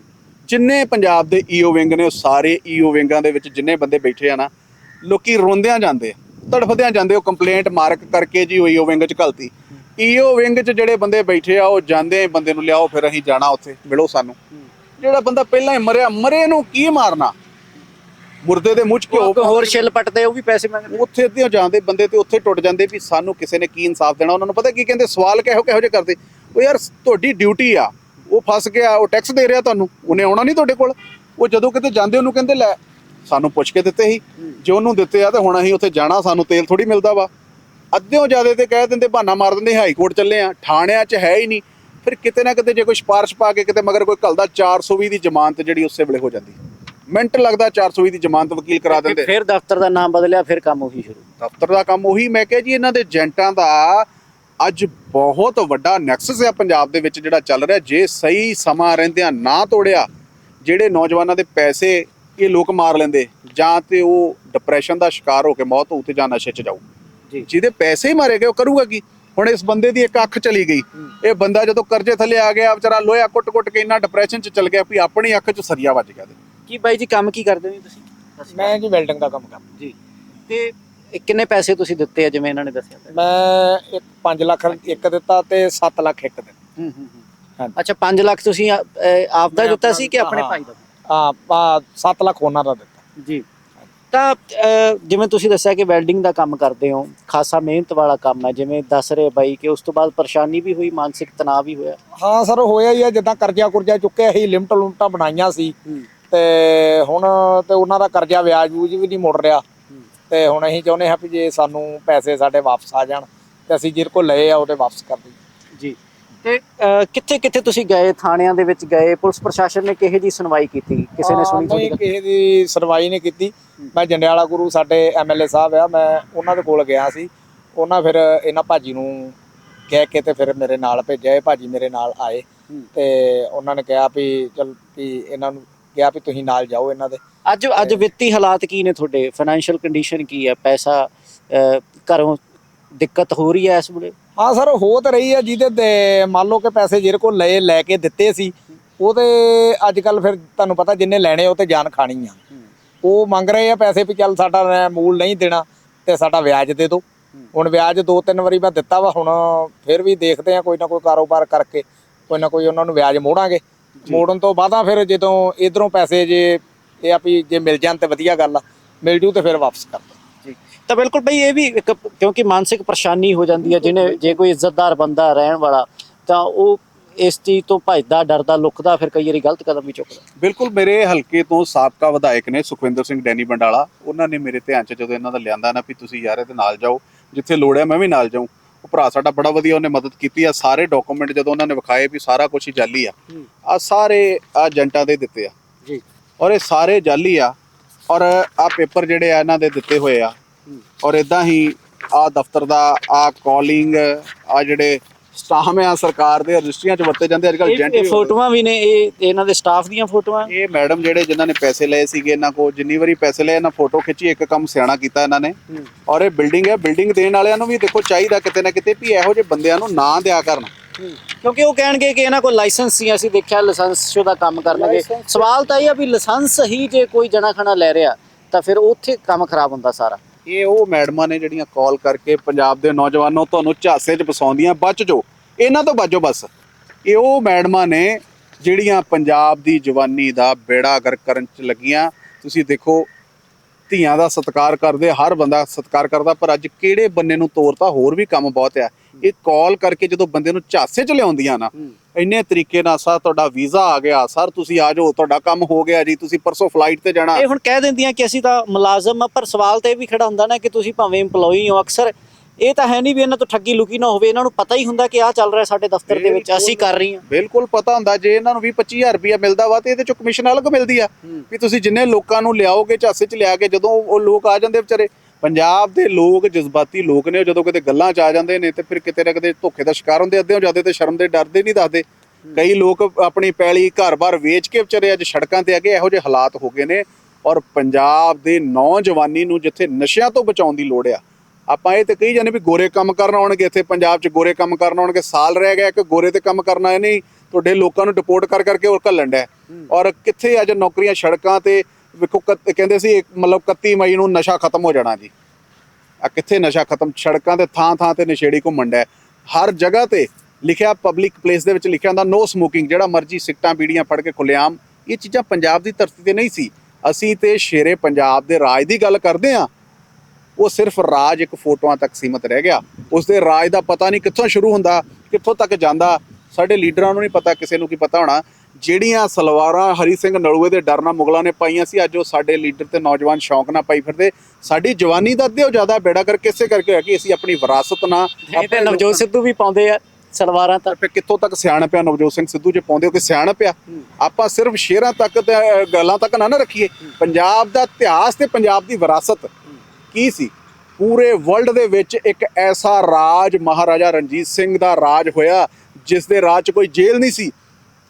ਜਿੰਨੇ ਪੰਜਾਬ ਦੇ ਈਓ ਵਿੰਗ ਨੇ ਉਹ ਸਾਰੇ ਈਓ ਵਿੰਗਾਂ ਦੇ ਵਿੱਚ ਜਿੰਨੇ ਬੰਦੇ ਬੈਠੇ ਆ ਨਾ ਲੋਕੀ ਰੋਂਦਿਆਂ ਜਾਂਦੇ ਤੜਫਦਿਆਂ ਜਾਂਦੇ ਉਹ ਕੰਪਲੇਂਟ ਮਾਰਕ ਕਰਕੇ ਜੀ ਈਓ ਵਿੰਗ ਚ ਘਲਤੀ। ਈਓ ਵਿੰਗ ਚ ਜਿਹੜੇ ਬੰਦੇ ਬੈਠੇ ਆ ਉਹ ਜਾਂਦੇ ਬੰਦੇ ਨੂੰ ਲਿਆਓ ਫਿਰ ਅਸੀਂ ਜਾਣਾ ਉੱਥੇ ਮਿਲੋ ਸਾਨੂੰ। ਜਿਹੜਾ ਬੰਦਾ ਪਹਿਲਾਂ ਹੀ ਮਰਿਆ ਮਰੇ ਨੂੰ ਕੀ ਮਾਰਨਾ? ਮੁਰਦੇ ਦੇ ਮੁੱਛ ਉਹ ਘਿਓ ਹੋਰ ਛਿੱਲ ਪੱਟਦੇ ਉਹ ਵੀ ਪੈਸੇ ਮੰਗਦੇ। ਉੱਥੇ ਤੇ ਜਾਂਦੇ ਬੰਦੇ ਤੇ ਉੱਥੇ ਟੁੱਟ ਜਾਂਦੇ ਵੀ ਸਾਨੂੰ ਕਿਸੇ ਨੇ ਕੀ ਇਨਸਾਫ ਦੇਣਾ ਉਹਨਾਂ ਨੂੰ ਪਤਾ ਕੀ ਕਹਿੰਦੇ ਸਵਾਲ ਕਿਹੋ ਕਿਹੋ ਜਿਹੇ ਕਰਦੇ। ਉਹ ਯਾਰ ਤੁਹਾਡੀ ਡਿਊਟੀ ਆ ਉਹ ਫਸ ਗਿਆ ਉਹ ਟੈਕਸ ਦੇ ਰਿਹਾ ਤੁਹਾਨੂੰ ਉਹਨੇ ਆਉਣਾ ਨਹੀਂ ਤੁਹਾਡੇ ਕੋਲ। ਉਹ ਜਦੋਂ ਕਿਤੇ ਜਾਂਦੇ ਉਹਨੂੰ ਕਹਿੰਦੇ ਲੈ ਸਾਨੂੰ ਪੁੱਛ ਕੇ ਦਿੱਤੇ ਸੀ। ਜੇ ਉਹਨੂੰ ਦਿੱਤੇ ਆ ਤੇ ਹੁਣ ਅਸੀਂ ਉੱਥੇ ਜਾਣਾ ਸਾਨੂੰ ਤੇਲ ਥੋੜੀ ਮਿਲਦਾ ਵਾ। ਅੱਧਿਓਂ ਜ਼ਿਆਦੇ ਤੇ ਕਹਿ ਦਿੰਦੇ ਬਹਾਨਾ ਮਾਰ ਦਿੰਦੇ ਹਾਈ ਕੋਰਟ ਚੱਲੇ ਆ ਥਾਣਿਆਂ 'ਚ ਹੈ ਹੀ ਨਹੀਂ। ਫਿਰ ਕਿਤੇ ਨਾ ਕਿਤੇ ਜੇ ਕੋਈ ਸਿਫਾਰਿਸ਼ ਪਾ ਕੇ ਕਿਤੇ ਮਗਰ ਕੋਈ ਘਲਦਾ 420 ਦੀ ਜ਼ਮਾਨਤ ਜਿਹੜੀ ਉਸੇ ਵੇਲੇ ਹੋ ਜਾਂਦੀ। ਮਿੰਟ ਲੱਗਦਾ 420 ਦੀ ਜ਼ਮਾਨਤ ਵਕੀਲ ਕਰਾ ਦਿੰਦੇ। ਫਿਰ ਦਫ਼ਤਰ ਦਾ ਨਾਮ ਬਦਲਿਆ ਫਿਰ ਕੰਮ ਉਹੀ ਸ਼ੁਰੂ। ਦਫ਼ਤਰ ਦਾ ਕੰਮ ਉਹੀ ਮੈਂ ਕਿਹਾ ਜੀ ਇਹਨਾਂ ਦੇ ਏਜੰਟਾਂ ਦਾ ਅੱਜ ਬਹੁਤ ਵੱਡਾ ਨੈਕਸਸ ਹੈ ਪੰਜਾਬ ਦੇ ਵਿੱਚ ਜਿਹੜਾ ਚੱਲ ਰਿਹਾ। ਜੇ ਸਹੀ ਸਮਾਂ ਰਹਿੰਦਿਆਂ ਨਾ ਤੋੜਿਆ ਜਿਹੜੇ ਨੌਜਵਾਨਾਂ ਦੇ ਪੈਸੇ ਇਹ ਲੋਕ ਮਾਰ ਲੈਂਦੇ ਜਾਂ ਤੇ ਉਹ ਡਿਪਰੈਸ਼ਨ ਦਾ ਸ਼ਿਕਾਰ ਹੋ ਕੇ ਮੌਤ ਹੋਊ ਤੇ ਜਾਂ ਨਸ਼ੇ 'ਚ ਜਾਊ। ਜਿਹਦੇ ਪੈਸੇ ਹੀ ਮਾਰੇ ਗਏ ਉਹ ਕਰੂਗਾ ਕੀ? ਹੁਣ ਇਸ ਬੰਦੇ ਦੀ ਇੱਕ ਅੱਖ ਚਲੀ ਗਈ। ਇਹ ਬੰਦਾ ਜਦੋਂ ਕਰਜ਼ੇ ਥੱਲੇ ਆ ਗਿਆ ਵਿਚਾਰਾ ਲੋਹਾ ਕੁੱਟ-ਕੁੱਟ ਕੇ ਇੰਨਾ ਡਿਪਰੈਸ਼ਨ 'ਚ ਚਲ ਗਿਆ ਵੀ ਆਪਣੀ ਅੱਖ 'ਚ ਸਰੀਆ ਵੱਜ ਗਿਆ ਤੇ। ਕੀ ਬਾਈ ਜੀ ਕੰਮ ਕੀ ਕਰਦੇ ਹੋ ਤੁਸੀਂ? ਮੈਂ ਜੀ ਵੈਲਡਿੰਗ ਦਾ ਕੰਮ ਕਰਦਾ। ਜੀ। ਤੇ ਇਹ ਕਿੰਨੇ ਪੈਸੇ ਤੁਸੀਂ ਦਿੱਤੇ ਆ ਜਿਵੇਂ ਇਹਨਾਂ ਨੇ ਦੱਸਿਆ? ਮੈਂ ਇੱਕ 5 ਲੱਖ ਇੱਕ ਦਿੱਤਾ ਤੇ 7 ਲੱਖ ਇੱਕ ਦਿੱਤਾ। ਹੂੰ ਹੂੰ ਹਾਂਜੀ। ਅੱਛਾ 5 ਲੱਖ ਤੁਸੀਂ ਆਪ ਦਾ ਦਿੱਤਾ ਸੀ ਕਿ ਆਪਣੇ। ਭਾਈ ਦਾ? ਹਾਂ ਪਾ 7 ਲੱਖ ਉਹਨਾਂ ਦਾ ਦਿੱਤਾ। ਜੀ। ਤਾਂ ਜਿਵੇਂ ਤੁਸੀਂ ਦੱਸਿਆ ਕਿ ਵੈਲਡਿੰਗ ਦਾ ਕੰਮ ਕਰਦੇ ਹੋ ਖਾਸਾ ਮਿਹਨਤ ਵਾਲਾ ਕੰਮ ਹੈ ਜਿਵੇਂ ਦੱਸ ਰਹੇ ਬਾਈ ਕਿ ਉਸ ਤੋਂ ਬਾਅਦ ਪਰੇਸ਼ਾਨੀ ਵੀ ਹੋਈ ਮਾਨਸਿਕ ਤਣਾਅ ਵੀ ਹੋਇਆ। ਹਾਂ ਸਰ ਹੋਇਆ ਹੀ ਆ ਜਿੱਦਾਂ ਕਰਜ਼ਾ ਕੁਰਜ਼ਾ ਚੁੱਕਿਆ ਸੀ ਲਿਮਟ ਲੁਮਟਾਂ ਬਣਾਈਆਂ ਸੀ। ਤੇ ਹੁਣ ਤੇ ਉਹਨਾਂ ਦਾ ਕਰਜ਼ਾ ਵਿਆਜ ਵੂਜ ਵੀ ਨਹੀਂ ਮੁੜ ਰਿਹਾ। ਤੇ ਹੁਣ ਅਸੀਂ ਚਾਹੁੰਦੇ ਹਾਂ ਵੀ ਜੇ ਸਾਨੂੰ ਪੈਸੇ ਸਾਡੇ ਵਾਪਸ ਆ ਜਾਣ ਤੇ ਅਸੀਂ ਜਿਹਦੇ ਕੋਲ ਲਏ ਆ ਉਹਦੇ ਵਾਪਸ ਕਰ ਦਈਏ। ਤੇ ਕਿੱਥੇ ਕਿੱਥੇ ਤੁਸੀਂ ਗਏ? ਥਾਣਿਆਂ ਦੇ ਵਿੱਚ ਗਏ? ਪੁਲਿਸ ਪ੍ਰਸ਼ਾਸਨ ਨੇ ਕਿਹੇ ਜੀ ਸੁਣਵਾਈ ਕੀਤੀ? ਕਿਸੇ ਨੇ ਸੁਣੀ ਤੁਹਾਡੀ ਨਹੀਂ ਗੱਲ? ਕਿਸੇ ਦੀ ਸੁਣਵਾਈ ਨਹੀਂ ਕੀਤੀ। ਮੈਂ ਜੰਡਿਆਲਾ ਗੁਰੂ ਸਾਡੇ ਐਮਐਲਏ ਸਾਹਿਬ ਆ। ਮੈਂ ਉਹਨਾਂ ਦੇ ਕੋਲ ਗਿਆ ਸੀ। ਉਹਨਾਂ ਫਿਰ ਇਹਨਾਂ ਭਾਜੀ ਨੂੰ ਕਹਿ ਕੇ ਤੇ ਫਿਰ ਮੇਰੇ ਨਾਲ ਭੇਜਿਆ। ਇਹ ਭਾਜੀ ਮੇਰੇ ਨਾਲ ਆਏ। ਹੂੰ। ਤੇ ਉਹਨਾਂ ਨੇ ਕਿਹਾ ਵੀ ਚਲ ਵੀ ਇਹਨਾਂ ਨੂੰ ਕਿਹਾ ਵੀ ਤੁਸੀਂ ਨਾਲ ਜਾਓ ਇਹਨਾਂ ਦੇ। ਅੱਜ ਅੱਜ ਵਿੱਤੀ ਹਾਲਾਤ ਕੀ ਨੇ ਤੁਹਾਡੇ? ਫਾਈਨੈਂਸ਼ੀਅਲ ਕੰਡੀਸ਼ਨ ਕੀ ਹੈ? ਪੈਸਾ ਅਹ, ਘਰੋਂ ਦਿੱਕਤ ਹੋ ਰਹੀ ਹੈ ਇਸ ਵੇਲੇ? ਹਾਂ ਸਰ ਹੋ ਤਾਂ ਰਹੀ ਹੈ ਜਿਹਦੇ ਤੇ ਮੰਨ ਲਓ ਕਿ ਪੈਸੇ ਜਿਹੜੇ ਕੋਲ ਲਏ ਲੈ ਕੇ ਦਿੱਤੇ ਸੀ ਉਹਦੇ ਅੱਜ ਕੱਲ ਫਿਰ ਤੁਹਾਨੂੰ ਪਤਾ ਜਿੰਨੇ ਲੈਣੇ ਉਹ ਤੇ ਜਾਨ ਖਾਣੀ ਆ। ਉਹ ਮੰਗ ਰਹੇ ਆ ਪੈਸੇ ਵੀ ਚੱਲ ਸਾਡਾ ਮੂਲ ਨਹੀਂ ਦੇਣਾ ਤੇ ਸਾਡਾ ਵਿਆਜ ਦੇ ਦਿਓ ਹੁਣ ਵਿਆਜ ਦੋ ਤਿੰਨ ਵਾਰੀ ਮੈਂ ਦਿੱਤਾ ਵਾ ਹੁਣ ਫਿਰ ਵੀ ਦੇਖਦੇ ਆ ਕੋਈ ਨਾ ਕੋਈ ਕਾਰੋਬਾਰ ਕਰਕੇ ਕੋਈ ਨਾ ਕੋਈ ਉਹਨਾਂ ਨੂੰ ਵਿਆਜ ਮੋੜਾਂਗੇ। ਮੋੜਨ ਤੋਂ ਬਾਅਦਾਂ ਫਿਰ ਜਦੋਂ ਇਧਰੋਂ ਪੈਸੇ ਜੇ ਇਹ ਆ ਵੀ ਜੇ ਮਿਲ ਜਾਣ ਤੇ ਵਧੀਆ ਗੱਲ ਆ ਮਿਲ ਜੂ ਤੇ ਫਿਰ ਵਾਪਸ ਕਰ ਜੀ ਤਾਂ ਬਿਲਕੁਲ ਬਈ ਇਹ ਵੀ ਇੱਕ ਕਿਉਂਕਿ ਮਾਨਸਿਕ ਪਰੇਸ਼ਾਨੀ ਹੋ ਜਾਂਦੀ ਹੈ ਜਿਹਨੇ ਜੇ ਕੋਈ ਇੱਜ਼ਤਦਾਰ ਬੰਦਾ ਰਹਿਣ ਵਾਲਾ ਤਾਂ ਉਹ ਇਸ ਚੀਜ਼ ਤੋਂ ਭੱਜਦਾ ਡਰਦਾ ਲੁਕਦਾ ਫਿਰ ਕਈ ਵਾਰੀ ਗਲਤ ਕਦਮ ਵੀ ਚੁੱਕਦਾ। ਬਿਲਕੁਲ ਮੇਰੇ ਹਲਕੇ ਤੋਂ ਸਾਬਕਾ ਵਿਧਾਇਕ ਨੇ ਸੁਖਵਿੰਦਰ ਸਿੰਘ ਡੈਨੀ ਬੰਡਾਲਾ ਉਹਨਾਂ ਨੇ ਮੇਰੇ ਧਿਆਨ 'ਚ ਜਦੋਂ ਇਹਨਾਂ ਦਾ ਲਿਆਂਦਾ ਨਾ ਵੀ ਤੁਸੀਂ ਯਾਰ ਇਹਦੇ ਨਾਲ ਜਾਓ ਜਿੱਥੇ ਲੋੜ ਹੈ ਮੈਂ ਵੀ ਨਾਲ ਜਾਊਂ। ਉਹ ਭਰਾ ਸਾਡਾ ਬੜਾ ਵਧੀਆ ਉਹਨੇ ਮਦਦ ਕੀਤੀ ਆ ਸਾਰੇ ਡਾਕੂਮੈਂਟ ਜਦੋਂ ਉਹਨਾਂ ਨੇ ਵਿਖਾਏ ਵੀ ਸਾਰਾ ਕੁਝ ਹੀ ਜਾਲੀ ਆ ਆ ਸਾਰੇ ਆ ਏਜੰਟਾਂ ਦੇ ਦਿੱਤੇ ਆ। ਜੀ। ਔਰ ਇਹ ਸਾਰੇ ਜਾਲੀ ਆ ਔਰ ਆ ਪੇਪਰ ਜਿਹੜੇ ਆ ਇਹਨਾਂ ਦੇ ਦਿੱਤੇ ਹੋਏ ਆ ਔਰ ਇਦਾਂ ਹੀ ਆ ਦਫ਼ਤਰ ਦਾ ਆ ਕਾਲਿੰਗ ਆ ਜਿਹੜੇ ਸਟਾਮ ਆ ਸਰਕਾਰ ਦੇ ਰਜਿਸਟਰੀਆਂ 'ਚ ਵਰਤੇ ਜਾਂਦੇ ਅੱਜ ਕੱਲ ਇਹ ਫੋਟੋਆਂ ਵੀ ਨੇ ਇਹ ਇਹਨਾਂ ਦੇ ਸਟਾਫ ਦੀਆਂ ਫੋਟੋਆਂ? ਇਹ ਮੈਡਮ ਜਿਹੜੇ ਜਿਨ੍ਹਾਂ ਨੇ ਪੈਸੇ ਲਏ ਸੀਗੇ ਇਹਨਾਂ ਕੋ ਜਿੰਨੀ ਵਾਰੀ ਪੈਸੇ ਲਏ ਇਹਨਾਂ ਫੋਟੋ ਖਿੱਚੀ ਇੱਕ ਕੰਮ ਸਿਆਣਾ ਕੀਤਾ ਇਹਨਾਂ ਨੇ। ਔਰ ਇਹ ਬਿਲਡਿੰਗ ਹੈ ਬਿਲਡਿੰਗ ਦੇਣ ਵਾਲਿਆਂ ਨੂੰ ਵੀ ਦੇਖੋ ਚਾਹੀਦਾ ਕਿਤੇ ਨਾ ਕਿਤੇ ਵੀ ਇਹੋ ਜਿਹੇ ਬੰਦਿਆਂ ਨੂੰ ਨਾ ਦਿਆ ਕਰਨ। ਕਿਉਂਕਿ ਉਹ ਕਹਿਣਗੇ ਕਿ ਇਹਨਾਂ ਕੋਲ ਲਾਇਸੈਂਸ ਸੀ ਅਸੀਂ ਦੇਖਿਆ ਲਾਇਸੈਂਸ ਸ਼ੁਦਾ ਕੰਮ ਕਰਨਗੇ। ਸਵਾਲ ਤਾਂ ਇਹ ਆ ਵੀ ਲਾਇਸੈਂਸ ਹੀ ਜੇ ਕੋਈ ਜਣਾ ਖਣਾ ਲੈ ਰਿਹਾ ਤਾਂ ਫਿਰ ਉੱਥੇ ਕੰਮ ਖਰਾਬ ਹੁੰਦਾ ਸਾਰਾ। ਇਹ ਉਹ ਮੈਡਮਾਂ ਨੇ ਜਿਹੜੀਆਂ ਕਾਲ ਕਰਕੇ ਪੰਜਾਬ ਦੇ ਨੌਜਵਾਨੋ ਤੁਹਾਨੂੰ ਝਾਸੇ 'ਚ ਫਸਾਉਂਦੀਆਂ, ਬਚ ਜਾਓ। ਇਹਨਾਂ ਤੋਂ ਬਚੋ ਬਸ। ਇਹ ਉਹ ਮੈਡਮਾਂ ਨੇ ਜਿਹੜੀਆਂ ਪੰਜਾਬ ਦੀ ਜਵਾਨੀ ਦਾ ਬੇੜਾ ਗਰਕ ਕਰਨ 'ਚ ਲੱਗੀਆਂ, ਤੁਸੀਂ ਦੇਖੋ, ਧੀਆਂ ਦਾ ਸਤਿਕਾਰ ਕਰਦੇ, ਹਰ ਬੰਦਾ ਸਤਿਕਾਰ ਕਰਦਾ, ਪਰ ਅੱਜ ਕਿਹੜੇ ਬੰਨੇ ਨੂੰ ਤੋਰਤਾ ਹੋਰ ਵੀ ਕੰਮ ਬਹੁਤ ਆ। ਇਹ ਕਾਲ ਕਰਕੇ ਜਦੋਂ ਬੰਦੇ ਨੂੰ ਝਾਸੇ 'ਚ ਲਿਆਉਂਦੀਆਂ ਨਾ ਇੰਨੇ ਤਰੀਕੇ ਨਾਲ ਸਰ ਤੁਹਾਡਾ ਵੀਜ਼ਾ ਆ ਗਿਆ ਸਰ ਤੁਸੀਂ ਆ ਜਾਓ ਤੁਹਾਡਾ ਕੰਮ ਹੋ ਗਿਆ ਜੀ ਤੁਸੀਂ ਪਰਸੋਂ ਫਲਾਈਟ ਤੇ ਜਾਣਾ। ਇਹ ਹੁਣ ਕਹਿ ਦਿੰਦੀਆਂ ਕਿ ਅਸੀਂ ਤਾਂ ਮੁਲਾਜ਼ਮ ਆ ਪਰ ਸਵਾਲ ਤਾਂ ਇਹ ਵੀ ਖੜਾ ਹੁੰਦਾ ਨਾ ਕਿ ਤੁਸੀਂ ਭਾਵੇਂ EMPLOYE ਹੋ ਅਕਸਰ ਇਹ ਤਾਂ ਹੈ ਨਹੀਂ ਵੀ ਇਹਨਾਂ ਤੋਂ ਠੱਗੀ ਲੁਕੀ ਨਾ ਹੋਵੇ ਇਹਨਾਂ ਨੂੰ ਪਤਾ ਹੀ ਹੁੰਦਾ ਕਿ ਆਹ ਚੱਲ ਰਿਹਾ ਸਾਡੇ ਦਫ਼ਤਰ ਦੇ ਵਿੱਚ ਅਸੀਂ ਕਰ ਰਹੀ ਹਾਂ। ਬਿਲਕੁਲ ਪਤਾ ਹੁੰਦਾ ਜੇ ਇਹਨਾਂ ਨੂੰ 20 25000 ਰੁਪਇਆ ਮਿਲਦਾ ਵਾ ਤੇ ਇਹਦੇ ਚੋਂ ਕਮਿਸ਼ਨ ਅਲੱਗ ਮਿਲਦੀ ਆ ਵੀ ਤੁਸੀਂ ਜਿੰਨੇ ਲੋਕਾਂ ਨੂੰ ਲਿਆਓਗੇ ਝਾਸੇ 'ਚ ਲਿਆ ਕੇ ਜਦੋਂ ਉਹ ਲੋਕ ਆ ਜਾਂਦੇ ਵਿਚਾਰੇ ਪੰਜਾਬ ਦੇ ਲੋਕ ਜਜ਼ਬਾਤੀ ਲੋਕ ਨੇ ਜਦੋਂ ਕਿਤੇ ਗੱਲਾਂ 'ਚ ਆ ਜਾਂਦੇ ਨੇ ਤੇ ਫਿਰ ਕਿਤੇ ਨਾ ਕਿਤੇ ਧੋਖੇ ਦਾ ਸ਼ਿਕਾਰ ਹੁੰਦੇ ਅੱਧੇ ਹੋ ਜਾਂਦੇ ਤੇ ਸ਼ਰਮ ਦੇ ਡਰਦੇ ਨਹੀਂ ਦੱਸਦੇ। ਕਈ ਲੋਕ ਆਪਣੀ ਪੈਲੀ ਘਰ-ਬਾਰ ਵੇਚ ਕੇ ਵਿਚਾਰੇ ਅੱਜ ਸੜਕਾਂ ਤੇ ਆ ਗਏ ਇਹੋ ਜਿਹੇ ਹਾਲਾਤ ਹੋ ਗਏ ਨੇ ਔਰ ਪੰਜਾਬ ਦੇ ਨੌਜਵਾਨੀ ਨੂੰ ਜਿੱਥੇ ਨਸ਼ਿਆਂ ਤੋਂ ਬਚਾਉਣ ਦੀ ਲੋੜ ਆ ਆਪਾਂ ਇਹ ਤੇ ਕਹੀ ਜਾਂਦੇ ਵੀ ਗੋਰੇ ਕੰਮ ਕਰਨ ਆਉਣਗੇ ਇੱਥੇ ਪੰਜਾਬ 'ਚ ਗੋਰੇ ਕੰਮ ਕਰਨ ਆਉਣਗੇ ਸਾਲ ਰਹਿ ਗਿਆ ਕਿ ਗੋਰੇ ਤੇ ਕੰਮ ਕਰਨਾ ਇਹ ਨਹੀਂ ਤੁਹਾਡੇ ਲੋਕਾਂ ਨੂੰ ਡਿਪੋਰਟ ਕਰ ਕਰਕੇ ਉਹ ਘੱਲਣ ਡਿਆ। ਔਰ ਕਿੱਥੇ ਅੱਜ ਨੌਕਰੀਆਂ ਸੜਕਾਂ ਤੇ ਵੇਖੋ, ਕ- ਕਹਿੰਦੇ ਸੀ ਇੱਕ ਮਤਲਬ 31 ਮਈ ਨੂੰ ਨਸ਼ਾ ਖਤਮ ਹੋ ਜਾਣਾ ਜੀ। ਆ ਕਿੱਥੇ ਨਸ਼ਾ ਖਤਮ? ਸੜਕਾਂ ਤੇ ਥਾਂ ਥਾਂ ਤੇ ਨਸ਼ੇੜੀ ਘੁੰਮਣ ਡਿਆ। ਹਰ ਜਗ੍ਹਾ ਤੇ ਲਿਖਿਆ ਪਬਲਿਕ ਪਲੇਸ ਦੇ ਵਿੱਚ ਲਿਖਿਆ ਹੁੰਦਾ ਨੋ ਸਮੋਕਿੰਗ ਜਿਹੜਾ ਮਰਜ਼ੀ ਸਿਗਟਾਂ ਬੀੜੀਆਂ ਫੜ ਕੇ ਖੁੱਲੇਆਮ ਇਹ ਚੀਜ਼ਾਂ ਪੰਜਾਬ ਦੀ ਧਰਤੀ ਤੇ ਨਹੀਂ ਸੀ। ਅਸੀਂ ਤੇ ਸ਼ੇਰੇ ਪੰਜਾਬ ਦੇ ਰਾਜ ਦੀ ਗੱਲ ਕਰਦੇ ਆ ਉਹ ਸਿਰਫ ਰਾਜ ਇੱਕ ਫੋਟੋਆਂ ਤੱਕ ਸੀਮਤ ਰਹਿ ਗਿਆ। ਉਸ ਦੇ ਰਾਜ ਦਾ ਪਤਾ ਨਹੀਂ ਕਿੱਥੋਂ ਸ਼ੁਰੂ ਹੁੰਦਾ, ਕਿੱਥੋਂ ਤੱਕ ਜਾਂਦਾ। ਸਾਡੇ ਲੀਡਰਾਂ ਨੂੰ ਨਹੀਂ ਪਤਾ, ਕਿਸੇ ਨੂੰ ਕੀ ਪਤਾ ਹੋਣਾ। ਜਿਹੜੀਆਂ ਸਲਵਾਰਾਂ ਹਰੀ ਸਿੰਘ ਨਲੂਏ ਦੇ ਡਰ ਨਾਲ ਮੁਗਲਾਂ ਨੇ ਪਾਈਆਂ ਸੀ ਅੱਜ ਉਹ ਸਾਡੇ ਲੀਡਰ ਤੇ ਨੌਜਵਾਨ ਸ਼ੌਂਕ ਨਾਲ ਪਾਈ ਫਿਰਦੇ। ਸਾਡੀ ਜਵਾਨੀ ਦਾ ਅੱਧੇ ਉਹ ਜ਼ਿਆਦਾ ਬੇੜਾ ਕਰਕੇ ਇਸੇ ਕਰਕੇ ਹੋਇਆ ਕਿ ਅਸੀਂ ਆਪਣੀ ਵਿਰਾਸਤ ਨਾਲ ਇਹ ਤੇ ਨਵਜੋਤ ਸਿੱਧੂ ਵੀ ਪਾਉਂਦੇ ਆ ਸਲਵਾਰਾਂ ਤਾਂ। ਫਿਰ ਕਿੱਥੋਂ ਤੱਕ ਸਿਆਣਪ ਆ? ਨਵਜੋਤ ਸਿੰਘ ਸਿੱਧੂ ਜੇ ਪਾਉਂਦੇ ਹੋ ਕਿ ਸਿਆਣਪ ਆ। ਆਪਾਂ ਸਿਰਫ ਸ਼ੇਰਾਂ ਤੱਕ ਤੇ ਗੱਲਾਂ ਤੱਕ ਨਾ ਨਾ ਰੱਖੀਏ। ਪੰਜਾਬ ਦਾ ਇਤਿਹਾਸ ਤੇ ਪੰਜਾਬ ਦੀ ਵਿਰਾਸਤ ਕੀ ਸੀ? ਪੂਰੇ ਵਰਲਡ ਦੇ ਵਿੱਚ ਇੱਕ ਐਸਾ ਰਾਜ ਮਹਾਰਾਜਾ ਰਣਜੀਤ ਸਿੰਘ ਦਾ ਰਾਜ ਹੋਇਆ ਜਿਸ ਦੇ ਰਾਜ 'ਚ ਕੋਈ ਜੇਲ੍ਹ ਨਹੀਂ ਸੀ।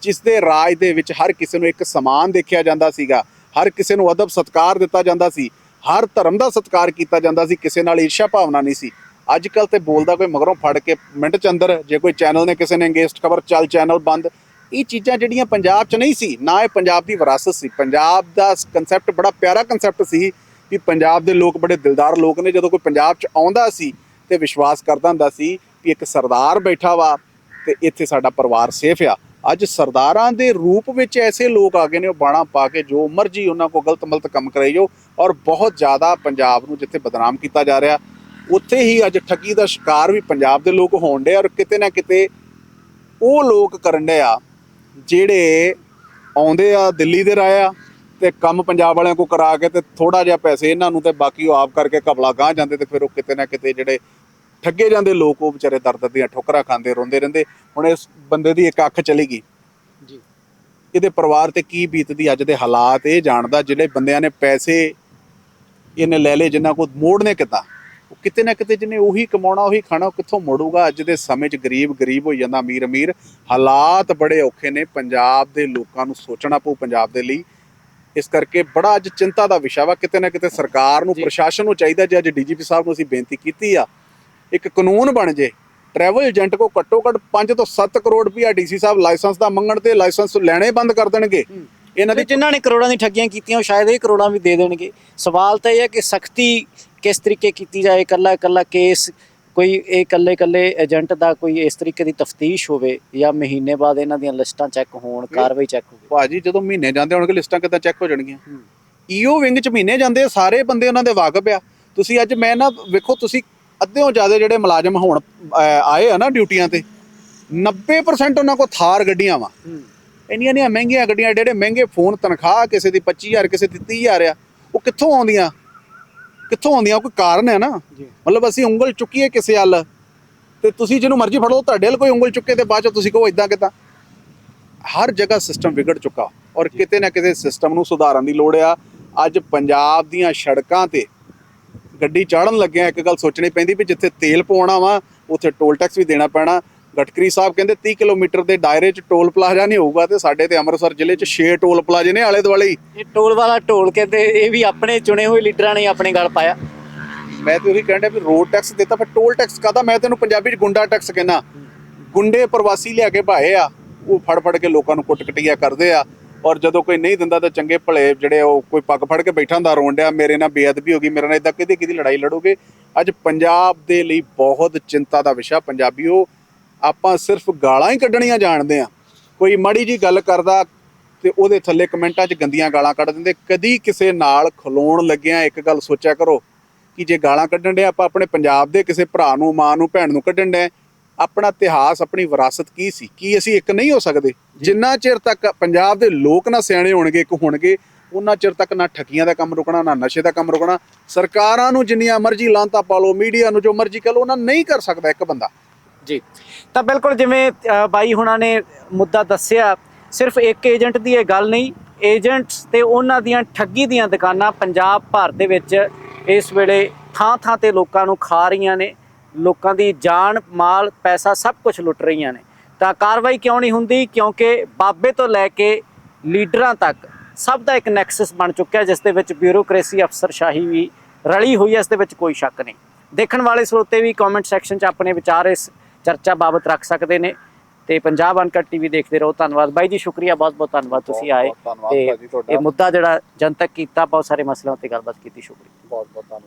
ਜਿਸ ਦੇ ਰਾਜ ਦੇ ਵਿੱਚ ਹਰ ਕਿਸੇ ਨੂੰ ਇੱਕ ਸਮਾਨ ਦੇਖਿਆ ਜਾਂਦਾ ਸੀਗਾ, ਹਰ ਕਿਸੇ ਨੂੰ ਅਦਬ ਸਤਕਾਰ ਦਿੱਤਾ ਜਾਂਦਾ ਸੀ, ਹਰ ਧਰਮ ਦਾ ਸਤਕਾਰ ਕੀਤਾ ਜਾਂਦਾ ਸੀ, ਕਿਸੇ ਨਾਲ ਈਰਸ਼ਾ ਭਾਵਨਾ ਨਹੀਂ ਸੀ। ਅੱਜ ਕੱਲ ਤੇ ਬੋਲਦਾ ਕੋਈ ਮਗਰੋਂ ਫੜ ਕੇ ਮਿੰਟ ਚ ਅੰਦਰ, ਜੇ ਕੋਈ ਚੈਨਲ ਨੇ ਕਿਸੇ ਨੇ ਅੰਗੇਸਟ ਖਬਰ, ਚੱਲ ਚੈਨਲ ਬੰਦ। ਇਹ ਚੀਜ਼ਾਂ ਜਿਹੜੀਆਂ ਪੰਜਾਬ 'ਚ ਨਹੀਂ ਸੀ, ਨਾ ਇਹ ਪੰਜਾਬ ਦੀ ਵਿਰਾਸਤ ਸੀ। ਪੰਜਾਬ ਦਾ ਕਨਸੈਪਟ ਬੜਾ ਪਿਆਰਾ ਕਨਸੈਪਟ ਸੀ ਵੀ ਪੰਜਾਬ ਦੇ ਲੋਕ ਬੜੇ ਦਿਲਦਾਰ ਲੋਕ ਨੇ। ਜਦੋਂ ਕੋਈ ਪੰਜਾਬ 'ਚ ਆਉਂਦਾ ਸੀ ਤੇ ਵਿਸ਼ਵਾਸ ਕਰਦਾ ਹੁੰਦਾ ਸੀ ਵੀ ਇੱਕ ਸਰਦਾਰ ਬੈਠਾ ਵਾ ਤੇ ਇੱਥੇ ਸਾਡਾ ਪਰਿਵਾਰ ਸੇਫ ਆ। ਅੱਜ ਸਰਦਾਰਾਂ ਦੇ ਰੂਪ ਵਿੱਚ ਐਸੇ ਲੋਕ ਆ ਗਏ ਨੇ, ਉਹ ਬਾਣਾ ਪਾ ਕੇ ਜੋ ਮਰਜ਼ੀ ਉਹਨਾਂ ਕੋ ਗਲਤ ਮਲਤ ਕੰਮ ਕਰਾਈ ਜੋ ਔਰ ਬਹੁਤ ਜ਼ਿਆਦਾ ਪੰਜਾਬ ਨੂੰ ਜਿੱਥੇ ਬਦਨਾਮ ਕੀਤਾ ਜਾ ਰਿਹਾ, ਉੱਥੇ ਹੀ ਅੱਜ ਠੱਗੀ ਦਾ ਸ਼ਿਕਾਰ ਵੀ ਪੰਜਾਬ ਦੇ ਲੋਕ ਹੋਣ ਡੇ ਔਰ ਕਿਤੇ ਨਾ ਕਿਤੇ ਉਹ ਲੋਕ ਕਰਨ ਡੇ ਆ ਜਿਹੜੇ ਆਉਂਦੇ ਆ ਦਿੱਲੀ ਦੇ ਰਾਹ ਆ ਤੇ ਕੰਮ ਪੰਜਾਬ ਵਾਲਿਆਂ ਕੋ ਕਰਾ ਕੇ ਤੇ ਥੋੜਾ ਜਿਹਾ ਪੈਸੇ ਇਹਨਾਂ ਨੂੰ ਤੇ ਬਾਕੀ ਉਹ ਆਪ ਕਰਕੇ ਕਬਲਾ ਗਾਂ ਜਾਂਦੇ ਤੇ ਫਿਰ ਉਹ ਕਿਤੇ ਨਾ ਕਿਤੇ ਜਿਹੜੇ ਠੱਗੇ ਜਾਂਦੇ ਲੋਕ ਉਹ ਵਿਚਾਰੇ ਦਰਦ ਦੀਆਂ ਠੋਕਰਾਂ ਖਾਂਦੇ ਰੋਂਦੇ ਰਹਿੰਦੇ। ਹੁਣ ਇਸ ਬੰਦੇ ਦੀ ਇੱਕ ਅੱਖ ਚਲੀ ਗਈ। ਜੀ। ਇਹਦੇ ਪਰਿਵਾਰ ਤੇ ਕੀ ਬੀਤਦੀ ਅੱਜ ਦੇ ਹਾਲਾਤ ਇਹ ਜਾਣਦਾ ਜਿਹੜੇ ਬੰਦਿਆਂ ਨੇ ਪੈਸੇ ਇਹਨੇ ਲੈ ਲਏ ਜਿਨ੍ਹਾਂ ਕੋ ਮੋੜਨੇ ਉਹ ਕਿਤੇ ਨਾ ਕਿਤੇ ਜਿਹਨੇ ਉਹੀ ਕਮਾਉਣਾ ਉਹੀ ਖਾਣਾ ਉਹ ਕਿੱਥੋਂ ਮੋੜੂਗਾ? ਅੱਜ ਦੇ ਸਮੇਂ 'ਚ ਗਰੀਬ ਗਰੀਬ ਹੋਈ ਜਾਂਦਾ ਅਮੀਰ ਅਮੀਰ ਹਾਲਾਤ ਬੜੇ ਔਖੇ ਨੇ। ਪੰਜਾਬ ਦੇ ਲੋਕਾਂ ਨੂੰ ਸੋਚਣਾ ਪਊ ਪੰਜਾਬ ਦੇ ਲਈ। ਇਸ ਕਰਕੇ ਬੜਾ ਅੱਜ ਚਿੰਤਾ ਦਾ ਵਿਸ਼ਾ ਵਾ। ਕਿਤੇ ਨਾ ਕਿਤੇ ਸਰਕਾਰ ਨੂੰ। ਪ੍ਰਸ਼ਾਸਨ ਨੂੰ ਚਾਹੀਦਾ ਜੇ ਅੱਜ ਡੀਜੀਪੀ ਸਾਹਿਬ ਨੂੰ ਅਸੀਂ ਬੇਨਤੀ ਕੀਤੀ ਆ ਇੱਕ ਕਾਨੂੰਨ ਬਣ ਜੇ ਟਰੈਵਲ ਏਜੰਟ ਕੋ ਘੱਟੋ ਘੱਟ 5 ਤੋਂ 7 ਕਰੋੜ ਰੁਪਇਆ ਡੀਸੀ ਸਾਹਿਬ ਲਾਇਸੈਂਸ ਦਾ ਮੰਗਣ ਤੇ ਲਾਇਸੈਂਸ ਲੈਣੇ ਬੰਦ ਕਰ ਦੇਣਗੇ। ਇਹਨਾਂ ਦੀ ਜਿਨ੍ਹਾਂ ਨੇ ਕਰੋੜਾਂ ਦੀ ਠੱਗੀਆਂ ਕੀਤੀਆਂ ਉਹ ਸ਼ਾਇਦ ਇਹ ਕਰੋੜਾਂ ਵੀ ਦੇ ਦੇਣਗੇ। ਸਵਾਲ ਤਾਂ ਇਹ ਹੈ ਕਿ ਸਖਤੀ ਕਿਸ ਤਰੀਕੇ ਕੀਤੀ ਜਾਏ ਇਕੱਲਾ ਇਕੱਲਾ ਕੇਸ ਕੋਈ ਇਹ ਇਕੱਲੇ ਇਕੱਲੇ ਏਜੰਟ ਦਾ ਕੋਈ ਇਸ ਤਰੀਕੇ ਦੀ ਤਫਤੀਸ਼ ਹੋਵੇ ਜਾਂ ਮਹੀਨੇ ਬਾਅਦ ਇਹਨਾਂ ਦੀਆਂ ਲਿਸਟਾਂ ਚੈੱਕ ਹੋਣ ਕਾਰਵਾਈ ਚੈੱਕ ਹੋਵੇ? ਭਾਜੀ ਜਦੋਂ ਮਹੀਨੇ ਜਾਂਦੇ ਹੋਣਗੇ ਲਿਸਟਾਂ ਕਿੱਦਾਂ ਚੈੱਕ ਹੋ ਜਾਣਗੀਆਂ। ਈਓ ਵਿੰਗ ਚ ਮਹੀਨੇ ਜਾਂਦੇ ਸਾਰੇ ਬੰਦੇ ਉਹਨਾਂ ਦੇ ਵਾਕਫ ਆ। ਤੁਸੀਂ ਅੱਜ ਮੈਂ ਨਾ ਵੇਖੋ ਤੁਸੀਂ ਅੱਧਿਓਂ ਜ਼ਿਆਦਾ ਜਿਹੜੇ ਮੁਲਾਜ਼ਮ ਹੁਣ ਆਏ ਆ ਨਾ ਡਿਊਟੀਆਂ ਤੇ 90% ਉਹਨਾਂ ਕੋਲ ਥਾਰ ਗੱਡੀਆਂ ਵਾ। ਇੰਨੀਆਂ ਇੰਨੀਆਂ ਮਹਿੰਗੀਆਂ ਗੱਡੀਆਂ ਜਿਹੜੇ ਮਹਿੰਗੇ ਫੋਨ ਤਨਖਾਹ ਕਿਸੇ ਦੀ 25000 ਕਿਸੇ ਦੀ 30000 ਆ ਉਹ ਕਿੱਥੋਂ ਆਉਂਦੀਆਂ? ਕਿੱਥੋਂ ਆਉਂਦੀਆਂ? ਕੋਈ ਕਾਰਨ ਹੈ ਨਾ? ਮਤਲਬ ਅਸੀਂ ਉਂਗਲ ਚੁੱਕੀਏ ਕਿਸੇ ਵੱਲ ਤੇ ਤੁਸੀਂ ਜਿਹਨੂੰ ਮਰਜ਼ੀ ਫੜੋ ਤੁਹਾਡੇ ਵੱਲ ਕੋਈ ਉਂਗਲ ਚੁੱਕੇ ਤੇ ਬਾਅਦ ਚ ਤੁਸੀਂ ਕਹੋ ਇਦਾਂ ਕਿਦਾਂ? ਹਰ ਜਗ੍ਹਾ ਸਿਸਟਮ ਵਿਗੜ ਚੁੱਕਾ। ਔਰ ਕਿਤੇ ਨਾ ਕਿਤੇ ਸਿਸਟਮ ਨੂੰ ਸੁਧਾਰਨ ਦੀ ਲੋੜ ਆ। ਅੱਜ ਪੰਜਾਬ ਦੀਆਂ ਸੜਕਾਂ ਤੇ ਗੱਡੀ ਚਾੜਨ ਲੱਗਿਆ ਇੱਕ ਗੱਲ ਸੋਚਣੀ ਪੈਂਦੀ ਵੀ ਜਿੱਥੇ ਤੇਲ ਪਵਾਉਣਾ ਵਾ ਉੱਥੇ ਟੋਲ ਟੈਕਸ ਵੀ ਦੇਣਾ ਪੈਣਾ। ਗਟਕਰੀ ਸਾਹਿਬ ਕਹਿੰਦੇ 30 ਕਿਲੋਮੀਟਰ ਦੇ 'ਚ ਟੋਲ ਪਲਾਜ਼ਾ ਨਹੀਂ ਹੋਊਗਾ ਤੇ ਸਾਡੇ ਤੇ ਅੰਮ੍ਰਿਤਸਰ ਜ਼ਿਲ੍ਹੇ 'ਚ 6 ਟੋਲ ਪਲਾਜ਼ੇ ਨੇ ਆਲੇ ਦੁਆਲੇ ਇਹ ਟੋਲ ਵਾਲਾ ਢੋਲ ਕੇ ਤੇ ਇਹ ਵੀ ਆਪਣੇ ਚੁਣੇ ਹੋਏ ਲੀਡਰਾਂ ਨੇ ਆਪਣੇ ਗੱਲ ਪਾਇਆ। ਮੈਂ ਤੇ ਉਹੀ ਕਹਿੰਦਾ ਵੀ ਰੋਡ ਟੈਕਸ ਦਿੱਤਾ ਫਿਰ ਟੋਲ ਟੈਕਸ ਕਾਦਾ ਮੈਂ ਤੈਨੂੰ ਪੰਜਾਬੀ 'ਚ ਗੁੰਡਾ ਟੈਕਸ ਕਹਿੰਦਾ। ਗੁੰਡੇ ਪ੍ਰਵਾਸੀ ਲਿਆ ਕੇ ਭਾਏ ਆ ਉਹ ਫੜ ਫੜ ਕੇ ਲੋਕਾਂ ਨੂੰ ਕੁੱਟ ਕਟਿਆ ਕਰਦੇ ਆ। ਔਰ ਜਦੋਂ ਕੋਈ ਨਹੀਂ ਦਿੰਦਾ ਤਾਂ ਚੰਗੇ ਭਲੇ ਜਿਹੜੇ ਉਹ ਕੋਈ ਪੱਗ ਫੜ ਕੇ ਬੈਠਾ ਹੁੰਦਾ ਰੋਣ ਡਿਆ ਮੇਰੇ ਨਾਲ ਬੇਅਦਬੀ ਹੋ ਗਈ, ਮੇਰੇ ਨਾਲ ਇਦਾਂ ਕਿਹਦੀ ਕਿਹਦੀ ਲੜਾਈ ਲੜੋਗੇ? ਅੱਜ ਪੰਜਾਬ ਦੇ ਲਈ ਬਹੁਤ ਚਿੰਤਾ ਦਾ ਵਿਸ਼ਾ ਪੰਜਾਬੀਓ, ਆਪਾਂ ਸਿਰਫ ਗਾਲਾਂ ਹੀ ਕੱਢਣੀਆਂ ਜਾਣਦੇ ਆ ਕੋਈ ਮਾੜੀ ਜੀ ਗੱਲ ਕਰਦਾ ਤੇ ਉਹਦੇ ਥੱਲੇ ਕਮੈਂਟਾਂ 'ਚ ਗੰਦੀਆਂ ਗਾਲਾਂ ਕੱਢ ਦਿੰਦੇ, ਕਦੀ ਕਿਸੇ ਨਾਲ ਖਲੋਣ ਲੱਗਿਆ ਇੱਕ ਗੱਲ ਸੋਚਿਆ ਕਰੋ ਕਿ ਜੇ ਗਾਲਾਂ ਕੱਢਣ ਦੇ ਆਪਾਂ ਆਪਣੇ ਪੰਜਾਬ ਦੇ ਕਿਸੇ ਭਰਾ ਨੂੰ, ਮਾਂ ਨੂੰ, ਭੈਣ ਨੂੰ ਕੱਢਣ ਦੇ ਆਪਣਾ ਇਤਿਹਾਸ ਆਪਣੀ ਵਿਰਾਸਤ ਕੀ ਸੀ? ਕੀ ਅਸੀਂ ਇੱਕ ਨਹੀਂ ਹੋ ਸਕਦੇ? ਜਿੰਨਾ ਚਿਰ ਤੱਕ ਪੰਜਾਬ ਦੇ ਲੋਕ ਨਾ ਸਿਆਣੇ ਹੋਣਗੇ ਇੱਕ ਹੋਣਗੇ ਉਹਨਾਂ ਚਿਰ ਤੱਕ ਨਾ ਠੱਗੀਆਂ ਦਾ ਕੰਮ ਰੁਕਣਾ ਨਾ ਨਸ਼ੇ ਦਾ ਕੰਮ ਰੁਕਣਾ। ਸਰਕਾਰਾਂ ਨੂੰ ਜਿੰਨੀਆਂ ਮਰਜ਼ੀ ਲਾਂਤਾ ਪਾ ਲਓ ਮੀਡੀਆ ਨੂੰ ਜੋ ਮਰਜ਼ੀ ਕਹ ਲਓ ਉਹਨਾਂ ਨਹੀਂ ਕਰ ਸਕਦਾ ਇੱਕ ਬੰਦਾ। ਜੀ। ਤਾਂ ਬਿਲਕੁਲ ਜਿਵੇਂ ਬਾਈ ਹੁਣਾਂ ਨੇ ਮੁੱਦਾ ਦੱਸਿਆ ਸਿਰਫ ਇੱਕ ਏਜੰਟ ਦੀ ਇਹ ਗੱਲ ਨਹੀਂ ਏਜੰਟਸ ਤੇ ਉਹਨਾਂ ਦੀਆਂ ਠੱਗੀ ਦੀਆਂ ਦੁਕਾਨਾਂ ਪੰਜਾਬ ਭਰ ਦੇ ਵਿੱਚ ਇਸ ਵੇਲੇ ਥਾਂ ਥਾਂ ਤੇ ਲੋਕਾਂ ਨੂੰ ਖਾ ਰਹੀਆਂ ਨੇ। ਲੋਕਾਂ ਦੀ ਜਾਨ ਮਾਲ ਪੈਸਾ ਸਭ ਕੁਝ ਲੁੱਟ ਰਹੀਆਂ ਨੇ। ਤਾਂ ਕਾਰਵਾਈ ਕਿਉਂ ਨਹੀਂ ਹੁੰਦੀ? ਕਿਉਂਕਿ ਬਾਬੇ ਤੋਂ ਲੈ ਕੇ ਲੀਡਰਾਂ ਤੱਕ ਸਭ ਦਾ ਇੱਕ ਨੈਕਸਸ ਬਣ ਚੁੱਕਿਆ ਜਿਸ ਦੇ ਵਿੱਚ ਬਿਊਰੋਕ੍ਰੇਸੀ ਅਫਸਰਸ਼ਾਹੀ ਵੀ ਰਲੀ ਹੋਈ ਹੈ ਇਸ ਦੇ ਵਿੱਚ ਕੋਈ ਸ਼ੱਕ ਨਹੀਂ। ਦੇਖਣ ਵਾਲੇ ਸਰੋਤੇ ਵੀ ਕਮੈਂਟ ਸੈਕਸ਼ਨ 'ਚ ਆਪਣੇ ਵਿਚਾਰ ਇਸ ਚਰਚਾ ਬਾਬਤ ਰੱਖ ਸਕਦੇ ਨੇ। ਤੇ ਪੰਜਾਬ ਅਨਕਟ ਟੀਵੀ ਦੇਖਦੇ ਰਹੋ। ਧੰਨਵਾਦ। ਬਾਈ ਜੀ ਸ਼ੁਕਰੀਆ। ਬਹੁਤ ਬਹੁਤ ਧੰਨਵਾਦ। ਤੁਸੀਂ ਆਏ ਤੇ। ਇਹ ਮੁੱਦਾ ਜਿਹੜਾ ਜਨਤਕ ਕੀਤਾ ਬਹੁਤ ਸਾਰੇ ਮਸਲਿਆਂ ਉੱਤੇ ਗੱਲਬਾਤ ਕੀਤੀ। ਸ਼ੁਕਰੀਆ। ਬਹੁਤ ਬਹੁਤ ਧੰਨਵਾਦ।